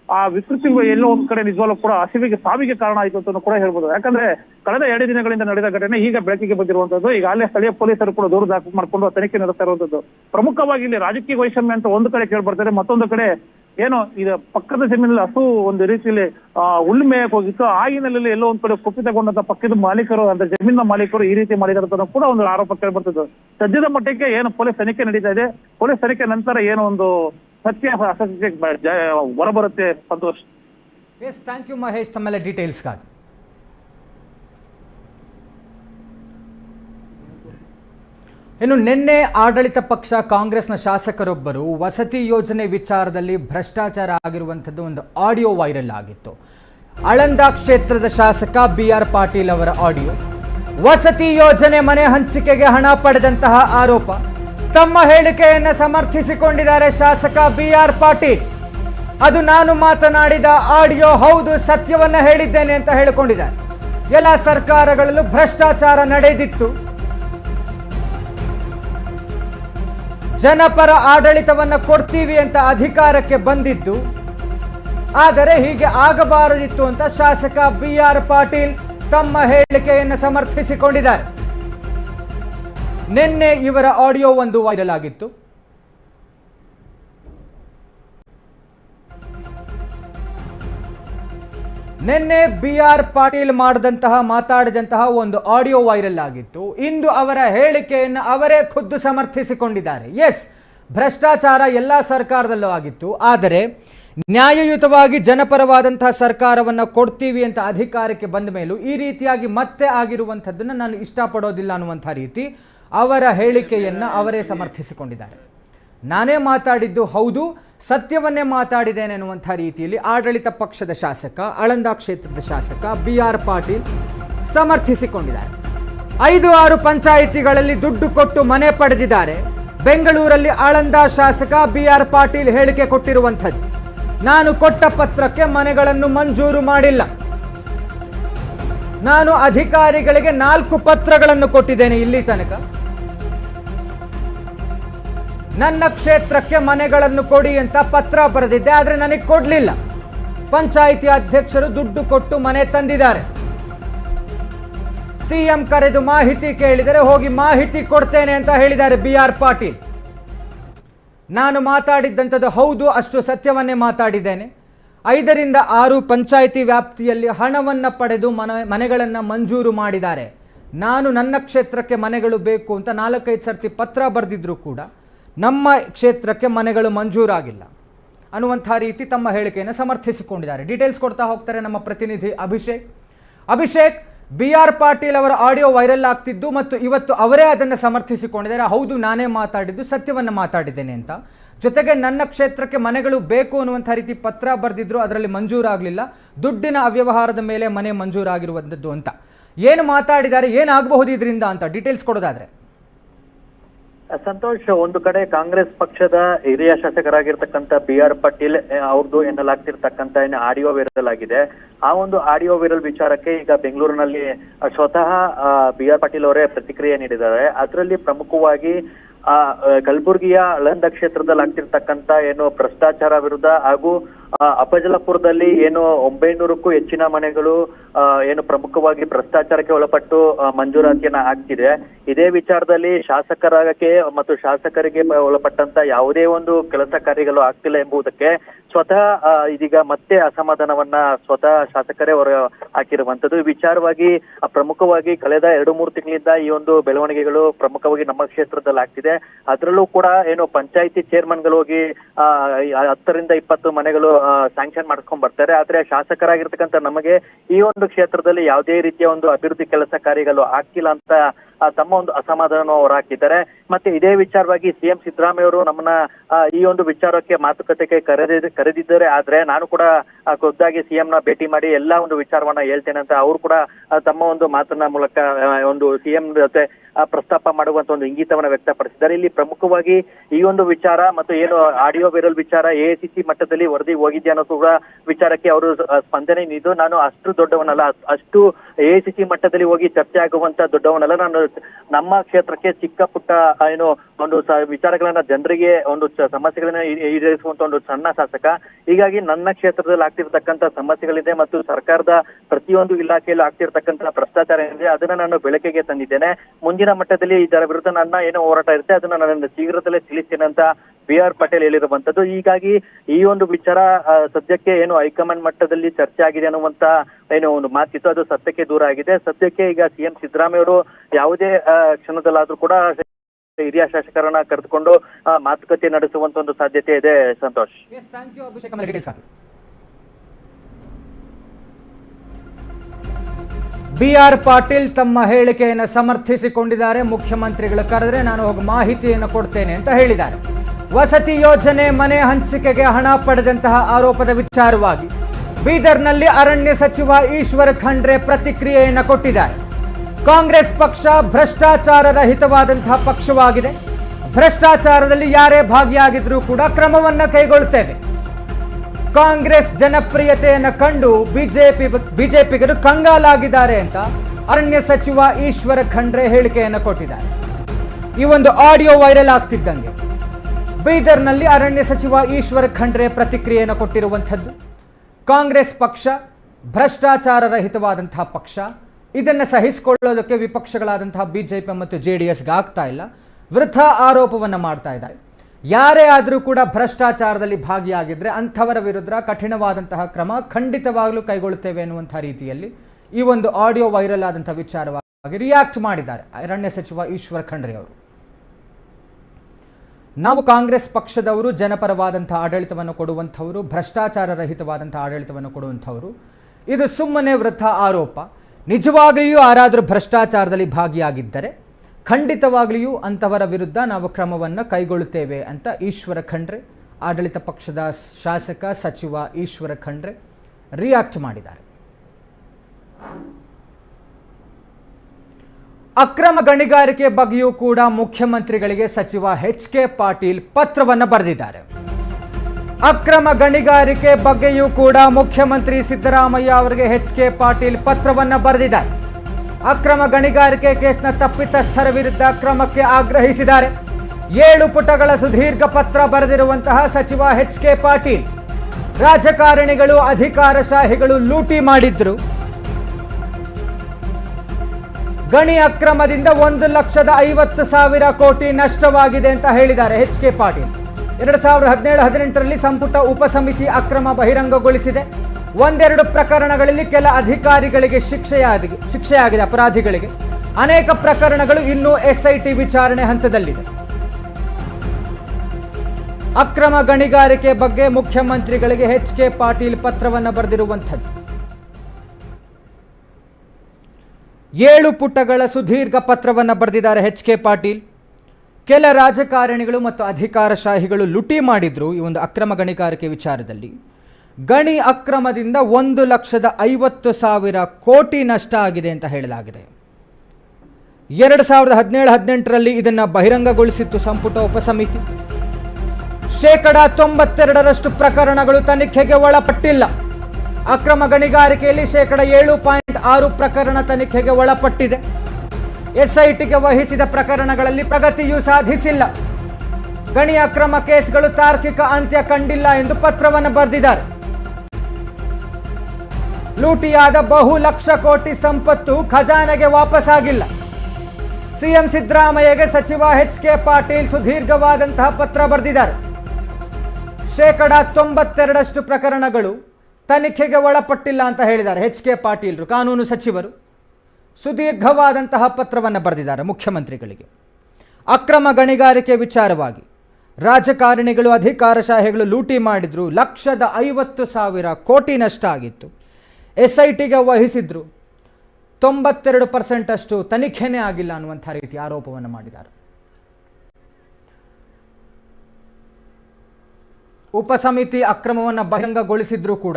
ಆ ವಿಕೃತಿ ಎಲ್ಲೋ ಒಂದ್ ಕಡೆ ನಿಜವಾಗ್ಲೂ ಕೂಡ ಹಸಿವಿಗೆ ಸಾವಿಗೆ ಕಾರಣ ಆಯ್ತು ಅಂತ ಕೂಡ ಹೇಳ್ಬೋದು. ಯಾಕಂದ್ರೆ ಕಳೆದ ಎರಡು ದಿನಗಳಿಂದ ನಡೆದ ಘಟನೆ ಈಗ ಬೆಳಕಿಗೆ ಬಂದಿರುವಂತದ್ದು, ಈಗ ಅಲ್ಲೇ ಸ್ಥಳೀಯ ಪೊಲೀಸರು ಕೂಡ ದೂರು ದಾಖಲು ಮಾಡಿಕೊಂಡು ತನಿಖೆ ನಡೆಸ್ತಾ ಇರುವಂತದ್ದು. ಪ್ರಮುಖವಾಗಿ ಇಲ್ಲಿ ರಾಜಕೀಯ ವೈಷಮ್ಯ ಅಂತ ಒಂದು ಕಡೆ ಕೇಳ್ಬರ್ತಾರೆ ಮತ್ತೊಂದು ಕಡೆ ಏನು ಇದು ಪಕ್ಕದ ಜಮೀನಲ್ಲಿ ಹಸು ಒಂದು ರೀತಿಯಲ್ಲಿ, ಆ, ಹುಲ್ಲು ಹೋಗಿತ್ತು. ಆ ಹಿನ್ನೆಲೆಯಲ್ಲಿ ಎಲ್ಲೋ ಒಂದ್ ಕಡೆ ಕುಪಿತಗೊಂಡಂತ ಪಕ್ಕದ ಮಾಲೀಕರು, ಅಂದ್ರೆ ಜಮೀನಿನ ಮಾಲೀಕರು ಈ ರೀತಿ ಮಾಡಿದಾರೆ ಅಂತ ಕೂಡ ಒಂದು ಆರೋಪ ಕೇಳ್ಬರ್ತದ್ದು ಸದ್ಯದ ಮಟ್ಟಕ್ಕೆ ಏನು ಪೊಲೀಸ್ ತನಿಖೆ ನಡೀತಾ ಇದೆ. ಪೊಲೀಸ್ ತನಿಖೆ ನಂತರ ಏನು ಒಂದು ಸತ್ಯ ಹೊರಬರುತ್ತೆ Santosh. Yes thank you Mahesh. ತಮ್ಮೆಲ್ಲ ಡೀಟೇಲ್ಸ್ಗಾಗಿ ಇನ್ನು ನಿನ್ನೆ ಆಡಳಿತ ಪಕ್ಷ ಕಾಂಗ್ರೆಸ್ನ ಶಾಸಕರೊಬ್ಬರು ವಸತಿ ಯೋಜನೆ ವಿಚಾರದಲ್ಲಿ ಭ್ರಷ್ಟಾಚಾರ ಆಗಿರುವಂಥದ್ದು ಒಂದು ಆಡಿಯೋ ವೈರಲ್ ಆಗಿತ್ತು. ಅಳಂದ ಕ್ಷೇತ್ರದ ಶಾಸಕ ಬಿ ಆರ್ ಪಾಟೀಲ್ ಅವರ ಆಡಿಯೋ. ವಸತಿ ಯೋಜನೆ ಮನೆ ಹಂಚಿಕೆಗೆ ಹಣ ಪಡೆದಂತಹ ಆರೋಪ. ತಮ್ಮ ಹೇಳಿಕೆಯನ್ನು ಸಮರ್ಥಿಸಿಕೊಂಡಿದ್ದಾರೆ ಶಾಸಕ ಬಿ ಆರ್ ಪಾಟೀಲ್. ಅದು ನಾನು ಮಾತನಾಡಿದ ಆಡಿಯೋ ಹೌದು, ಸತ್ಯವನ್ನ ಹೇಳಿದ್ದೇನೆ ಅಂತ ಹೇಳಿಕೊಂಡಿದ್ದಾರೆ. ಎಲ್ಲ ಸರ್ಕಾರಗಳಲ್ಲೂ ಭ್ರಷ್ಟಾಚಾರ ನಡೆದಿತ್ತು. ಜನಪರ ಆಡಳಿತವನ್ನ ಕೊಡ್ತೀವಿ ಅಂತ ಅಧಿಕಾರಕ್ಕೆ ಬಂದಿದ್ದು, ಆದರೆ ಹೀಗೆ ಆಗಬಾರದಿತ್ತು ಅಂತ ಶಾಸಕ ಬಿ ಆರ್ ಪಾಟೀಲ್ ತಮ್ಮ ಹೇಳಿಕೆಯನ್ನು ಸಮರ್ಥಿಸಿಕೊಂಡಿದ್ದಾರೆ. ನಿನ್ನೆ ಇವರ ಆಡಿಯೋ ಒಂದು ವೈರಲ್ ಆಗಿತ್ತು. ನಿನ್ನೆ ಬಿ ಆರ್ ಪಾಟೀಲ್ ಮಾಡಿದಂತಹ, ಮಾತಾಡಿದಂತಹ ಒಂದು ಆಡಿಯೋ ವೈರಲ್ ಆಗಿತ್ತು. ಇಂದು ಅವರ ಹೇಳಿಕೆಯನ್ನು ಅವರೇ ಖುದ್ದು ಸಮರ್ಥಿಸಿಕೊಂಡಿದ್ದಾರೆ. ಎಸ್ ಭ್ರಷ್ಟಾಚಾರ ಎಲ್ಲ ಸರ್ಕಾರದಲ್ಲೂ ಆಗಿತ್ತು. ಆದರೆ ನ್ಯಾಯಯುತವಾಗಿ ಜನಪರವಾದಂತಹ ಸರ್ಕಾರವನ್ನು ಕೊಡ್ತೀವಿ ಅಂತ ಅಧಿಕಾರಕ್ಕೆ ಬಂದ ಮೇಲೂ ಈ ರೀತಿಯಾಗಿ ಮತ್ತೆ ಆಗಿರುವಂಥದ್ದನ್ನು ನಾನು ಇಷ್ಟಪಡೋದಿಲ್ಲ ಅನ್ನುವಂಥ ರೀತಿ ಅವರ ಹೇಳಿಕೆಯನ್ನು ಅವರೇ ಸಮರ್ಥಿಸಿಕೊಂಡಿದ್ದಾರೆ. ನಾನೇ ಮಾತಾಡಿದ್ದು ಹೌದು, ಸತ್ಯವನ್ನೇ ಮಾತಾಡಿದ್ದೇನೆ ಎನ್ನುವಂಥ ರೀತಿಯಲ್ಲಿ ಆಡಳಿತ ಪಕ್ಷದ ಶಾಸಕ ಆಳಂದ ಕ್ಷೇತ್ರದ ಶಾಸಕ ಬಿ ಆರ್ ಪಾಟೀಲ್ ಸಮರ್ಥಿಸಿಕೊಂಡಿದ್ದಾರೆ. ಐದು ಆರು ಪಂಚಾಯಿತಿಗಳಲ್ಲಿ ದುಡ್ಡು ಕೊಟ್ಟು ಮನೆ ಪಡೆದಿದ್ದಾರೆ. ಬೆಂಗಳೂರಲ್ಲಿ ಆಳಂದ ಶಾಸಕ ಬಿ ಆರ್ ಪಾಟೀಲ್ ಹೇಳಿಕೆ ಕೊಟ್ಟಿರುವಂಥದ್ದು. ನಾನು ಕೊಟ್ಟ ಪತ್ರಕ್ಕೆ ಮನೆಗಳನ್ನು ಮಂಜೂರು ಮಾಡಿಲ್ಲ. ನಾನು ಅಧಿಕಾರಿಗಳಿಗೆ ನಾಲ್ಕು ಪತ್ರಗಳನ್ನು ಕೊಟ್ಟಿದ್ದೇನೆ ಇಲ್ಲಿ ತನಕ. ನನ್ನ ಕ್ಷೇತ್ರಕ್ಕೆ ಮನೆಗಳನ್ನು ಕೊಡಿ ಅಂತ ಪತ್ರ ಬರೆದಿದ್ದೆ, ಆದರೆ ನನಗೆ ಕೊಡಲಿಲ್ಲ. ಪಂಚಾಯಿತಿ ಅಧ್ಯಕ್ಷರು ದುಡ್ಡು ಕೊಟ್ಟು ಮನೆ ತಂದಿದ್ದಾರೆ. ಸಿಎಂ ಕರೆದು ಮಾಹಿತಿ ಕೇಳಿದರೆ ಹೋಗಿ ಮಾಹಿತಿ ಕೊಡ್ತೇನೆ ಅಂತ ಹೇಳಿದ್ದಾರೆ ಬಿ ಆರ್ ಪಾಟೀಲ್. ನಾನು ಮಾತಾಡಿದ್ದಂಥದ್ದು ಹೌದು, ಅಷ್ಟು ಸತ್ಯವನ್ನೇ ಮಾತಾಡಿದ್ದೇನೆ. ಐದರಿಂದ ಆರು ಪಂಚಾಯಿತಿ ವ್ಯಾಪ್ತಿಯಲ್ಲಿ ಹಣವನ್ನು ಪಡೆದು ಮನೆ, ಮನೆಗಳನ್ನು ಮಂಜೂರು ಮಾಡಿದ್ದಾರೆ. ನಾನು ನನ್ನ ಕ್ಷೇತ್ರಕ್ಕೆ ಮನೆಗಳು ಬೇಕು ಅಂತ ನಾಲ್ಕೈದು ಸರ್ತಿ ಪತ್ರ ಬರೆದಿದ್ರು ಕೂಡ. ನಮ್ಮ ಕ್ಷೇತ್ರಕ್ಕೆ ಮನೆಗಳು ಮಂಜೂರಾಗಿಲ್ಲ. ಅನ್ನುವಂಥ ರೀತಿ ತಮ್ಮ ಹೇಳಿಕೆಯನ್ನು ಸಮರ್ಥಿಸಿಕೊಂಡಿದ್ದಾರೆ. ಡೀಟೇಲ್ಸ್ ಕೊಡ್ತಾ ಹೋಗ್ತಾರೆ ನಮ್ಮ ಪ್ರತಿನಿಧಿ ಅಭಿಷೇಕ್. ಅಭಿಷೇಕ್, ಬಿ ಆರ್ ಪಾಟೀಲ್ ಅವರ ಆಡಿಯೋ ವೈರಲ್ ಆಗ್ತಿದ್ದು ಮತ್ತು ಇವತ್ತು ಅವರೇ ಅದನ್ನು ಸಮರ್ಥಿಸಿಕೊಂಡಿದ್ದಾರೆ. ಹೌದು, ನಾನೇ ಮಾತಾಡಿದ್ದು, ಸತ್ಯವನ್ನು ಮಾತಾಡಿದ್ದೇನೆ ಅಂತ. ಜೊತೆಗೆ ನನ್ನ ಕ್ಷೇತ್ರಕ್ಕೆ ಮನೆಗಳು ಬೇಕು ಅನ್ನುವಂಥ ರೀತಿ ಪತ್ರ ಬರೆದಿದ್ರು, ಅದರಲ್ಲಿ ಮಂಜೂರಾಗಲಿಲ್ಲ. ದುಡ್ಡಿನ ಅವ್ಯವಹಾರದ ಮೇಲೆ ಮನೆ ಮಂಜೂರಾಗಿರುವಂಥದ್ದು ಅಂತ. ಏನು ಮಾತಾಡಿದ್ದಾರೆ, ಏನಾಗಬಹುದು ಇದರಿಂದ ಅಂತ ಡೀಟೇಲ್ಸ್ ಕೊಡೋದಾದ್ರೆ. ಸಂತೋಷ್, ಒಂದು ಕಡೆ ಕಾಂಗ್ರೆಸ್ ಪಕ್ಷದ ಹಿರಿಯ ಶಾಸಕರಾಗಿರ್ತಕ್ಕಂಥ ಬಿ ಆರ್ ಪಾಟೀಲ್ ಅವ್ರದ್ದು ಎನ್ನಲಾಗ್ತಿರ್ತಕ್ಕಂಥ ಏನು ಆಡಿಯೋ ವೈರಲ್ ಆಗಿದೆ. ಆ ಒಂದು ಆಡಿಯೋ ವೈರಲ್ ವಿಚಾರಕ್ಕೆ ಈಗ ಬೆಂಗಳೂರಿನಲ್ಲಿ ಸ್ವತಃ ಬಿ ಆರ್ ಪಾಟೀಲ್ ಅವರೇ ಪ್ರತಿಕ್ರಿಯೆ ನೀಡಿದ್ದಾರೆ. ಅದರಲ್ಲಿ ಪ್ರಮುಖವಾಗಿ, ಆ ಕಲಬುರಗಿಯ ಅಳಂದ ಕ್ಷೇತ್ರದಲ್ಲಿ ಆಗ್ತಿರ್ತಕ್ಕಂಥ ಏನು ಭ್ರಷ್ಟಾಚಾರ ವಿರುದ್ಧ ಹಾಗೂ ಅಫಜಲಪುರದಲ್ಲಿ ಏನು ಒಂಬೈನೂರಕ್ಕೂ ಹೆಚ್ಚಿನ ಮನೆಗಳು ಏನು ಪ್ರಮುಖವಾಗಿ ಭ್ರಷ್ಟಾಚಾರಕ್ಕೆ ಒಳಪಟ್ಟು ಮಂಜೂರಾತಿಯನ್ನ ಆಗ್ತಿದೆ. ಇದೇ ವಿಚಾರದಲ್ಲಿ ಶಾಸಕರಾಗಕ್ಕೆ ಮತ್ತು ಶಾಸಕರಿಗೆ ಒಳಪಟ್ಟಂತ ಯಾವುದೇ ಒಂದು ಕೆಲಸ ಕಾರ್ಯಗಳು ಆಗ್ತಿಲ್ಲ ಎಂಬುದಕ್ಕೆ ಸ್ವತಃ ಇದೀಗ ಮತ್ತೆ ಅಸಮಾಧಾನವನ್ನ ಸ್ವತಃ ಶಾಸಕರೇ ಹೊರ ಹಾಕಿರುವಂತದ್ದು. ವಿಚಾರವಾಗಿ ಪ್ರಮುಖವಾಗಿ ಕಳೆದ ಎರಡು ಮೂರು ತಿಂಗಳಿಂದ ಈ ಒಂದು ಬೆಳವಣಿಗೆಗಳು ಪ್ರಮುಖವಾಗಿ ನಮ್ಮ ಕ್ಷೇತ್ರದಲ್ಲಿ ಆಗ್ತಿದೆ. ಅದರಲ್ಲೂ ಕೂಡ ಏನು ಪಂಚಾಯಿತಿ ಚೇರ್ಮನ್ಗಳು ಹೋಗಿ ಹತ್ತರಿಂದ ಇಪ್ಪತ್ತು ಮನೆಗಳು ಸ್ಯಾಂಕ್ಷನ್ ಮಾಡ್ಕೊಂಡ್ ಬರ್ತಾರೆ. ಆದ್ರೆ ಶಾಸಕರಾಗಿರ್ತಕ್ಕಂಥ ನಮಗೆ ಈ ಒಂದು ಕ್ಷೇತ್ರದಲ್ಲಿ ಯಾವುದೇ ರೀತಿಯ ಒಂದು ಅಭಿವೃದ್ಧಿ ಕೆಲಸ ಕಾರ್ಯಗಳು ಆಗ್ತಿಲ್ಲ ಅಂತ ತಮ್ಮ ಒಂದು ಅಸಮಾಧಾನ ಹೊರಹಾಕಿದ್ದಾರೆ ಮತ್ತೆ ಇದೇ ವಿಚಾರವಾಗಿ ಸಿಎಂ ಸಿದ್ದರಾಮಯ್ಯ ಅವರು ನಮ್ಮನ್ನ ಈ ಒಂದು ವಿಚಾರಕ್ಕೆ ಮಾತುಕತೆಗೆ ಕರೆದಿ, ಕರೆದಿದ್ದಾರೆ. ಆದ್ರೆ ನಾನು ಕೂಡ ಖುದ್ದಾಗಿ ಸಿಎಂ ನ ಭೇಟಿ ಮಾಡಿ ಎಲ್ಲಾ ಒಂದು ವಿಚಾರವನ್ನ ಹೇಳ್ತೇನೆ ಅಂತ ಅವರು ಕೂಡ ತಮ್ಮ ಒಂದು ಮಾತನ್ನ ಮೂಲಕ ಒಂದು ಸಿಎಂ ಜೊತೆ ಪ್ರಸ್ತಾಪ ಮಾಡುವಂತ ಒಂದು ಇಂಗಿತವನ್ನ ವ್ಯಕ್ತಪಡಿಸಿದ್ದಾರೆ. ಇಲ್ಲಿ ಪ್ರಮುಖವಾಗಿ ಈ ಒಂದು ವಿಚಾರ ಮತ್ತು ಏನು ಆಡಿಯೋ ವೈರಲ್ ವಿಚಾರ ಎಐಸಿಸಿ ಮಟ್ಟದಲ್ಲಿ ವರದಿ ಹೋಗಿದ್ಯಾ ಅನ್ನೋ ಕೂಡ ವಿಚಾರಕ್ಕೆ ಅವರು ಸ್ಪಂದನೆ ನೀಡಿದ್ದು. ನಾನು ಅಷ್ಟು ದೊಡ್ಡವನಲ್ಲ ಅಷ್ಟು ಎಐಸಿಸಿ ಮಟ್ಟದಲ್ಲಿ ಹೋಗಿ ಚರ್ಚೆ ಆಗುವಂತ ದೊಡ್ಡವನಲ್ಲ. ನಾನು ನಮ್ಮ ಕ್ಷೇತ್ರಕ್ಕೆ ಚಿಕ್ಕ ಪುಟ್ಟ ಏನು ಒಂದು ವಿಚಾರಗಳನ್ನ ಜನರಿಗೆ ಒಂದು ಸಮಸ್ಯೆಗಳನ್ನ ಈಡೇರಿಸುವಂತ ಒಂದು ಸಣ್ಣ ಶಾಸಕ. ಹೀಗಾಗಿ ನನ್ನ ಕ್ಷೇತ್ರದಲ್ಲಿ ಆಗ್ತಿರ್ತಕ್ಕಂಥ ಸಮಸ್ಯೆಗಳಿದೆ ಮತ್ತು ಸರ್ಕಾರದ ಪ್ರತಿಯೊಂದು ಇಲಾಖೆಯಲ್ಲಿ ಆಗ್ತಿರ್ತಕ್ಕಂಥ ಭ್ರಷ್ಟಾಚಾರ ಏನಿದೆ, ಅದನ್ನ ನಾನು ಬೆಳಕಿಗೆ ತಂದಿದ್ದೇನೆ. ಮುಂದಿನ ಮಟ್ಟದಲ್ಲಿ ಇದರ ವಿರುದ್ಧ ನನ್ನ ಏನು ಹೋರಾಟ ಇರುತ್ತೆ. ಅದನ್ನ ನಾನು ಶೀಘ್ರದಲ್ಲೇ ತಿಳಿಸ್ತೇನೆ ಅಂತ ಬಿ ಆರ್ ಪಟೇಲ್ ಹೇಳಿರುವಂತದ್ದು ಹೀಗಾಗಿ ಈ ಒಂದು ವಿಚಾರ ಸದ್ಯಕ್ಕೆ ಏನು ಹೈಕಮಾಂಡ್ ಮಟ್ಟದಲ್ಲಿ ಚರ್ಚೆ ಆಗಿದೆ ಅನ್ನುವಂತ ಏನು ಒಂದು ಮಾತಿತ್ತು. ಅದು ಸತ್ಯಕ್ಕೆ ದೂರ ಆಗಿದೆ. ಸದ್ಯಕ್ಕೆ ಈಗ ಸಿಎಂ ಸಿದ್ದರಾಮಯ್ಯ ಅವರು ಯಾವುದೇ ಕ್ಷಣದಲ್ಲಾದ್ರೂ ಕೂಡ ಹಿರಿಯ ಶಾಸಕರನ್ನ ಕರೆದುಕೊಂಡು ಮಾತುಕತೆ ನಡೆಸುವಂತ ಒಂದು ಸಾಧ್ಯತೆ ಇದೆ. Santosh. Yes thank you Abhishek ಆಮೇಲೆ details ಹಾಕಿ. ಬಿ ಆರ್ ಪಾಟೀಲ್ ತಮ್ಮ ಹೇಳಿಕೆಯನ್ನು ಸಮರ್ಥಿಸಿಕೊಂಡಿದ್ದಾರೆ. ಮುಖ್ಯಮಂತ್ರಿಗಳು ಕರೆದ್ರೆ ನಾನು ಹೋಗಿ ಮಾಹಿತಿಯನ್ನು ಕೊಡ್ತೇನೆ ಅಂತ ಹೇಳಿದ್ದಾರೆ. ವಸತಿ ಯೋಜನೆ ಮನೆ ಹಂಚಿಕೆಗೆ ಹಣ ಪಡೆದಂತಹ ಆರೋಪದ ವಿಚಾರವಾಗಿ ಬೀದರ್ನಲ್ಲಿ ಅರಣ್ಯ ಸಚಿವ ಈಶ್ವರ್ ಖಂಡ್ರೆ ಪ್ರತಿಕ್ರಿಯೆಯನ್ನು ಕೊಟ್ಟಿದ್ದಾರೆ. ಕಾಂಗ್ರೆಸ್ ಪಕ್ಷ ಭ್ರಷ್ಟಾಚಾರ ರಹಿತವಾದಂತಹ ಪಕ್ಷವಾಗಿದೆ. ಭ್ರಷ್ಟಾಚಾರದಲ್ಲಿ ಯಾರೇ ಭಾಗಿಯಾಗಿದ್ರೂ ಕೂಡ ಕ್ರಮವನ್ನು ಕೈಗೊಳ್ಳುತ್ತೇವೆ ಕಾಂಗ್ರೆಸ್ ಜನಪ್ರಿಯತೆಯನ್ನು ಕಂಡು ಬಿಜೆಪಿ ಬಿಜೆಪಿಗರು ಕಂಗಾಲಾಗಿದ್ದಾರೆ ಅಂತ ಅರಣ್ಯ ಸಚಿವ ಈಶ್ವರ ಖಂಡ್ರೆ ಹೇಳಿಕೆಯನ್ನು ಕೊಟ್ಟಿದ್ದಾರೆ. ಈ ಒಂದು ಆಡಿಯೋ ವೈರಲ್ ಆಗ್ತಿದ್ದಂಗೆ. ಬೀದರ್ನಲ್ಲಿ ಅರಣ್ಯ ಸಚಿವ ಈಶ್ವರ ಖಂಡ್ರೆ ಪ್ರತಿಕ್ರಿಯೆಯನ್ನು ಕೊಟ್ಟಿರುವಂಥದ್ದು. ಕಾಂಗ್ರೆಸ್ ಪಕ್ಷ ಭ್ರಷ್ಟಾಚಾರ ರಹಿತವಾದಂತಹ ಪಕ್ಷ. ಇದನ್ನು ಸಹಿಸಿಕೊಳ್ಳೋದಕ್ಕೆ ವಿಪಕ್ಷಗಳಾದಂತಹ ಬಿಜೆಪಿ ಮತ್ತು ಜೆ ಡಿ ಎಸ್ಗೆ ಆಗ್ತಾ ಇಲ್ಲ. ವೃಥಾ ಆರೋಪವನ್ನು ಮಾಡ್ತಾ ಇದ್ದಾರೆ. ಯಾರೇ ಆದರೂ ಕೂಡ ಭ್ರಷ್ಟಾಚಾರದಲ್ಲಿ ಭಾಗಿಯಾಗಿದ್ದರೆ ಅಂಥವರ ವಿರುದ್ಧ ಕಠಿಣವಾದಂತಹ ಕ್ರಮ ಖಂಡಿತವಾಗಲೂ ಕೈಗೊಳ್ಳುತ್ತೇವೆ ಎನ್ನುವಂಥ ರೀತಿಯಲ್ಲಿ ಈ ಒಂದು ಆಡಿಯೋ ವೈರಲ್ ಆದಂಥ ವಿಚಾರವಾಗಿ ರಿಯಾಕ್ಟ್ ಮಾಡಿದ್ದಾರೆ ಅರಣ್ಯ ಸಚಿವ ಈಶ್ವರ್ ಖಂಡ್ರೆ ಅವರು. ನಾವು ಕಾಂಗ್ರೆಸ್ ಪಕ್ಷದವರು, ಜನಪರವಾದಂಥ ಆಡಳಿತವನ್ನು ಕೊಡುವಂಥವರು, ಭ್ರಷ್ಟಾಚಾರ ರಹಿತವಾದಂಥ ಆಡಳಿತವನ್ನು ಕೊಡುವಂಥವರು. ಇದು ಸುಮ್ಮನೆ ವೃಥ ಆರೋಪ. ನಿಜವಾಗಿಯೂ ಯಾರಾದರೂ ಭ್ರಷ್ಟಾಚಾರದಲ್ಲಿ ಭಾಗಿಯಾಗಿದ್ದರೆ ಖಂಡಿತವಾಗಲಿಯೂ ಅಂಥವರ ವಿರುದ್ಧ ನಾವು ಕ್ರಮವನ್ನು ಕೈಗೊಳ್ಳುತ್ತೇವೆ ಅಂತ ಈಶ್ವರ ಖಂಡ್ರೆ, ಆಡಳಿತ ಪಕ್ಷದ ಶಾಸಕ ಸಚಿವ ಈಶ್ವರ ಖಂಡ್ರೆ ರಿಯಾಕ್ಟ್ ಮಾಡಿದ್ದಾರೆ. ಅಕ್ರಮ ಗಣಿಗಾರಿಕೆ ಬಗ್ಗೆಯೂ ಕೂಡ ಮುಖ್ಯಮಂತ್ರಿಗಳಿಗೆ ಸಚಿವ ಎಚ್ ಕೆ ಪಾಟೀಲ್ ಪತ್ರವನ್ನು ಬರೆದಿದ್ದಾರೆ. ಅಕ್ರಮ ಗಣಿಗಾರಿಕೆ ಬಗ್ಗೆಯೂ ಕೂಡ ಮುಖ್ಯಮಂತ್ರಿ ಸಿದ್ದರಾಮಯ್ಯ ಅವರಿಗೆ ಎಚ್ ಕೆ ಪಾಟೀಲ್ ಪತ್ರವನ್ನು ಬರೆದಿದ್ದಾರೆ. ಅಕ್ರಮ ಗಣಿಗಾರಿಕೆ ಕೇಸ್ನ ತಪ್ಪಿತಸ್ಥರ ವಿರುದ್ಧ ಕ್ರಮಕ್ಕೆ ಆಗ್ರಹಿಸಿದ್ದಾರೆ. ಏಳು ಪುಟಗಳ ಸುದೀರ್ಘ ಪತ್ರ ಬರೆದಿರುವಂತಹ ಸಚಿವ ಎಚ್ ಕೆ ಪಾಟೀಲ್. ರಾಜಕಾರಣಿಗಳು, ಅಧಿಕಾರಶಾಹಿಗಳು ಲೂಟಿ ಮಾಡಿದ್ರು. ಗಣಿ ಅಕ್ರಮದಿಂದ ಒಂದು ಲಕ್ಷದ ಐವತ್ತು ಸಾವಿರ ಕೋಟಿ ನಷ್ಟವಾಗಿದೆ ಅಂತ ಹೇಳಿದ್ದಾರೆ ಎಚ್ ಕೆ ಪಾಟೀಲ್. ಎರಡು ಸಾವಿರದ ಹದಿನೇಳು, ಹದಿನೆಂಟರಲ್ಲಿ ಸಂಪುಟ ಉಪಸಮಿತಿ ಅಕ್ರಮ ಬಹಿರಂಗಗೊಳಿಸಿದೆ. ಒಂದೆರಡು ಪ್ರಕರಣಗಳಲ್ಲಿ ಕೆಲ ಅಧಿಕಾರಿಗಳಿಗೆ ಶಿಕ್ಷೆಯಾಗಿದೆ ಶಿಕ್ಷೆಯಾಗಿದೆ, ಅಪರಾಧಿಗಳಿಗೆ. ಅನೇಕ ಪ್ರಕರಣಗಳು ಇನ್ನೂ ಎಸ್ಐಟಿ ವಿಚಾರಣೆ ಹಂತದಲ್ಲಿದೆ. ಅಕ್ರಮ ಗಣಿಗಾರಿಕೆ ಬಗ್ಗೆ ಮುಖ್ಯಮಂತ್ರಿಗಳಿಗೆ ಎಚ್ ಕೆ ಪಾಟೀಲ್ ಪತ್ರವನ್ನು ಬರೆದಿರುವಂಥದ್ದು. ಏಳು ಪುಟಗಳ ಸುದೀರ್ಘ ಪತ್ರವನ್ನು ಬರೆದಿದ್ದಾರೆ ಎಚ್ ಕೆ ಪಾಟೀಲ್. ಕೆಲ ರಾಜಕಾರಣಿಗಳು ಮತ್ತು ಅಧಿಕಾರಶಾಹಿಗಳು ಲುಟಿ ಮಾಡಿದ್ರು ಈ ಒಂದು ಅಕ್ರಮ ಗಣಿಗಾರಿಕೆ ವಿಚಾರದಲ್ಲಿ. ಗಣಿ ಅಕ್ರಮದಿಂದ ಒಂದು ಲಕ್ಷದ ಐವತ್ತು ಸಾವಿರ ಕೋಟಿ ನಷ್ಟ ಆಗಿದೆ ಅಂತ ಹೇಳಲಾಗಿದೆ. ಎರಡು ಸಾವಿರದ ಹದಿನೇಳು, ಹದಿನೆಂಟರಲ್ಲಿ ಇದನ್ನು ಬಹಿರಂಗಗೊಳಿಸಿತ್ತು ಸಂಪುಟ ಉಪಸಮಿತಿ. ಶೇಕಡ ತೊಂಬತ್ತೆರಡರಷ್ಟು ಪ್ರಕರಣಗಳು ತನಿಖೆಗೆ ಒಳಪಟ್ಟಿಲ್ಲ. ಅಕ್ರಮ ಗಣಿಗಾರಿಕೆಯಲ್ಲಿ ಶೇಕಡ ಏಳು ಪಾಯಿಂಟ್ ಆರು ಪ್ರಕರಣ ತನಿಖೆಗೆ ಒಳಪಟ್ಟಿದೆ. ಎಸ್ಐಟಿಗೆ ವಹಿಸಿದ ಪ್ರಕರಣಗಳಲ್ಲಿ ಪ್ರಗತಿಯೂ ಸಾಧಿಸಿಲ್ಲ. ಗಣಿ ಅಕ್ರಮ ಕೇಸ್ಗಳು ತಾರ್ಕಿಕ ಅಂತ್ಯ ಕಂಡಿಲ್ಲ ಎಂದು ಪತ್ರವನ್ನು ಬರೆದಿದ್ದಾರೆ. ಲೂಟಿಯಾದ ಬಹು ಲಕ್ಷ ಕೋಟಿ ಸಂಪತ್ತು ಖಜಾನೆಗೆ ವಾಪಸ್ಸಾಗಿಲ್ಲ. ಸಿಎಂ ಸಿದ್ದರಾಮಯ್ಯಗೆ ಸಚಿವ ಎಚ್ ಕೆ ಪಾಟೀಲ್ ಸುದೀರ್ಘವಾದಂತಹ ಪತ್ರ ಬರೆದಿದ್ದಾರೆ. ಶೇಕಡ ತೊಂಬತ್ತೆರಡಷ್ಟು ಪ್ರಕರಣಗಳು ತನಿಖೆಗೆ ಒಳಪಟ್ಟಿಲ್ಲ ಅಂತ ಹೇಳಿದ್ದಾರೆ ಎಚ್ ಕೆ ಪಾಟೀಲ್ರು, ಕಾನೂನು ಸಚಿವರು. ಸುದೀರ್ಘವಾದಂತಹ ಪತ್ರವನ್ನು ಬರೆದಿದ್ದಾರೆ ಮುಖ್ಯಮಂತ್ರಿಗಳಿಗೆ. ಅಕ್ರಮ ಗಣಿಗಾರಿಕೆ ವಿಚಾರವಾಗಿ. ರಾಜಕಾರಣಿಗಳು ಅಧಿಕಾರಶಾಹಿಗಳು ಲೂಟಿ ಮಾಡಿದ್ರು, ಲಕ್ಷದ ಐವತ್ತು ಸಾವಿರ ಕೋಟಿ ನಷ್ಟ ಆಗಿತ್ತು. ಎಸ್ ಐ ಟಿಗೆ ವಹಿಸಿದ್ರು. ತೊಂಬತ್ತೆರಡು ಪರ್ಸೆಂಟ್ ಅಷ್ಟು ತನಿಖೆನೇ ಆಗಿಲ್ಲ ಅನ್ನುವಂಥ ರೀತಿ ಆರೋಪವನ್ನು ಮಾಡಿದ್ದಾರೆ. ಉಪಸಮಿತಿ ಅಕ್ರಮವನ್ನು ಬಹಿರಂಗಗೊಳಿಸಿದ್ರು ಕೂಡ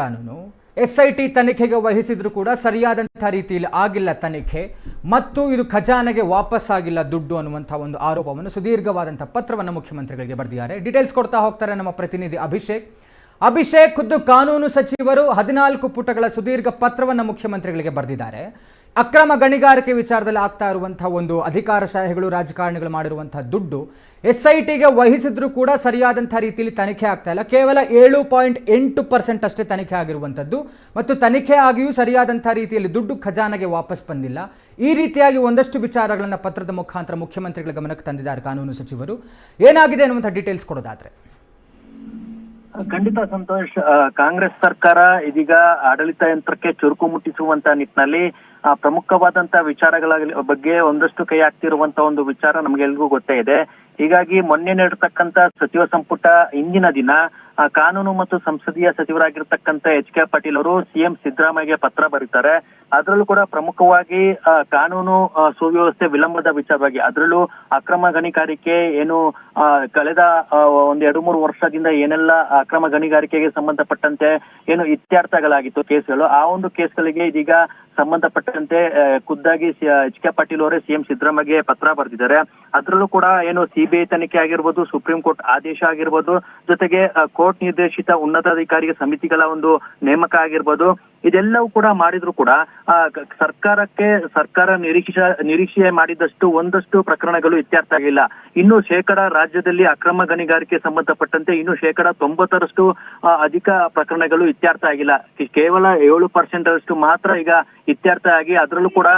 ಎಸ್ ಐ ಟಿ ತನಿಖೆಗೆ ವಹಿಸಿದ್ರು ಕೂಡ ಸರಿಯಾದಂಥ ರೀತಿಯಲ್ಲಿ ಆಗಿಲ್ಲ ತನಿಖೆ, ಮತ್ತು ಇದು ಖಜಾನೆಗೆ ವಾಪಸ್ ಆಗಿಲ್ಲ ದುಡ್ಡು ಅನ್ನುವಂಥ ಒಂದು ಆರೋಪವನ್ನು ಸುದೀರ್ಘವಾದಂಥ ಪತ್ರವನ್ನು ಮುಖ್ಯಮಂತ್ರಿಗಳಿಗೆ ಬರೆದಿದ್ದಾರೆ. ಡೀಟೇಲ್ಸ್ ಕೊಡ್ತಾ ಹೋಗ್ತಾರೆ ನಮ್ಮ ಪ್ರತಿನಿಧಿ ಅಭಿಷೇಕ್. ಅಭಿಷೇಕ್ ಖುದ್ದು ಕಾನೂನು ಸಚಿವರು ಹದಿನಾಲ್ಕು ಪುಟಗಳ ಸುದೀರ್ಘ ಪತ್ರವನ್ನು ಮುಖ್ಯಮಂತ್ರಿಗಳಿಗೆ ಬರೆದಿದ್ದಾರೆ. ಅಕ್ರಮ ಗಣಿಗಾರಿಕೆ ವಿಚಾರದಲ್ಲಿ ಆಗ್ತಾ ಇರುವಂತಹ ಒಂದು ಅಧಿಕಾರಶಾಹಿಗಳು ರಾಜಕಾರಣಿಗಳು ಮಾಡಿರುವಂತಹ ದುಡ್ಡು ಎಸ್ ಐ ಟಿಗೆ ವಹಿಸಿದ್ರು ಕೂಡ ಸರಿಯಾದಂಥ ರೀತಿಯಲ್ಲಿ ತನಿಖೆ ಆಗ್ತಾ ಇಲ್ಲ. ಕೇವಲ ಏಳು ಪಾಯಿಂಟ್ ಎಂಟು ಪರ್ಸೆಂಟ್ ಅಷ್ಟೇ ತನಿಖೆ ಆಗಿರುವಂಥದ್ದು ಮತ್ತು ತನಿಖೆ ಆಗಿಯೂ ಸರಿಯಾದಂಥ ರೀತಿಯಲ್ಲಿ ದುಡ್ಡು ಖಜಾನೆಗೆ ವಾಪಸ್ ಬಂದಿಲ್ಲ. ಈ ರೀತಿಯಾಗಿ ಒಂದಷ್ಟು ವಿಚಾರಗಳನ್ನು ಪತ್ರದ ಮುಖಾಂತರ ಮುಖ್ಯಮಂತ್ರಿಗಳ ಗಮನಕ್ಕೆ ತಂದಿದ್ದಾರೆ ಕಾನೂನು ಸಚಿವರು. ಏನಾಗಿದೆ ಅನ್ನುವಂಥ ಡೀಟೇಲ್ಸ್ ಕೊಡೋದಾದ್ರೆ. ಖಂಡಿತ ಸಂತೋಷ್ ಕಾಂಗ್ರೆಸ್ ಸರ್ಕಾರ ಇದೀಗ ಆಡಳಿತ ಯಂತ್ರಕ್ಕೆ ಚುರುಕು ಮುಟ್ಟಿಸುವಂತ ನಿಟ್ಟಿನಲ್ಲಿ ಆ, ಪ್ರಮುಖವಾದಂತ ವಿಚಾರಗಳ ಬಗ್ಗೆ ಒಂದಷ್ಟು ಕೈ ಹಾಕ್ತಿರುವಂತ ಒಂದು ವಿಚಾರ ನಮ್ಗೆಲ್ರಿಗೂ ಗೊತ್ತೇ ಇದೆ. ಹೀಗಾಗಿ ಮೊನ್ನೆ ನಡೆತಕ್ಕಂತ ಸಚಿವ ಸಂಪುಟ ಇಂದಿನ ದಿನ ಕಾನೂನು ಮತ್ತು ಸಂಸದೀಯ ಸಚಿವರಾಗಿರ್ತಕ್ಕಂಥ ಎಚ್ ಕೆ ಪಾಟೀಲ್ ಅವರು ಸಿಎಂ ಸಿದ್ದರಾಮಯ್ಯಗೆ ಪತ್ರ ಬರೀತಾರೆ. ಅದರಲ್ಲೂ ಕೂಡ ಪ್ರಮುಖವಾಗಿ ಕಾನೂನು ಸುವ್ಯವಸ್ಥೆ ವಿಳಂಬದ ವಿಚಾರವಾಗಿ ಅದರಲ್ಲೂ ಅಕ್ರಮ ಗಣಿಗಾರಿಕೆ ಏನು ಕಳೆದ ಒಂದ್ ಎರಡು ಮೂರು ವರ್ಷದಿಂದ ಏನೆಲ್ಲ ಅಕ್ರಮ ಗಣಿಗಾರಿಕೆಗೆ ಸಂಬಂಧಪಟ್ಟಂತೆ ಏನು ಇತ್ಯರ್ಥಗಳಾಗಿತ್ತು ಕೇಸ್ಗಳು, ಆ ಒಂದು ಕೇಸ್ಗಳಿಗೆ ಇದೀಗ ಸಂಬಂಧಪಟ್ಟಂತೆ ಖುದ್ದಾಗಿ ಎಚ್ ಕೆ ಪಾಟೀಲ್ ಅವರೇ ಸಿಎಂ ಸಿದ್ದರಾಮಯ್ಯಗೆ ಪತ್ರ ಬರೆದಿದ್ದಾರೆ. ಅದರಲ್ಲೂ ಕೂಡ ಏನು ಸಿಬಿಐ ತನಿಖೆ ಆಗಿರ್ಬೋದು, ಸುಪ್ರೀಂ ಕೋರ್ಟ್ ಆದೇಶ ಆಗಿರ್ಬೋದು, ಜೊತೆಗೆ ಕೋರ್ಟ್ ನಿರ್ದೇಶಿತ ಉನ್ನತಾಧಿಕಾರಿ ಸಮಿತಿಗಳ ಒಂದು ನೇಮಕ ಆಗಿರ್ಬೋದು. ಇದೆಲ್ಲವೂ ಕೂಡ ಮಾಡಿದ್ರು ಕೂಡ ಸರ್ಕಾರಕ್ಕೆ, ಸರ್ಕಾರ ನಿರೀಕ್ಷೆ ನಿರೀಕ್ಷೆ ಮಾಡಿದಷ್ಟು ಒಂದಷ್ಟು ಪ್ರಕರಣಗಳು ಇತ್ಯರ್ಥ ಆಗಿಲ್ಲ. ಇನ್ನು ಶೇಕಡ ರಾಜ್ಯದಲ್ಲಿ ಅಕ್ರಮ ಗಣಿಗಾರಿಕೆ ಸಂಬಂಧಪಟ್ಟಂತೆ ಇನ್ನು ಶೇಕಡ ತೊಂಬತ್ತರಷ್ಟು ಅಧಿಕ ಪ್ರಕರಣಗಳು ಇತ್ಯರ್ಥ ಆಗಿಲ್ಲ. ಕೇವಲ ಏಳು ಪರ್ಸೆಂಟ್ ಅಷ್ಟು ಮಾತ್ರ ಈಗ ಇತ್ಯರ್ಥ ಆಗಿ ಅದರಲ್ಲೂ ಕೂಡ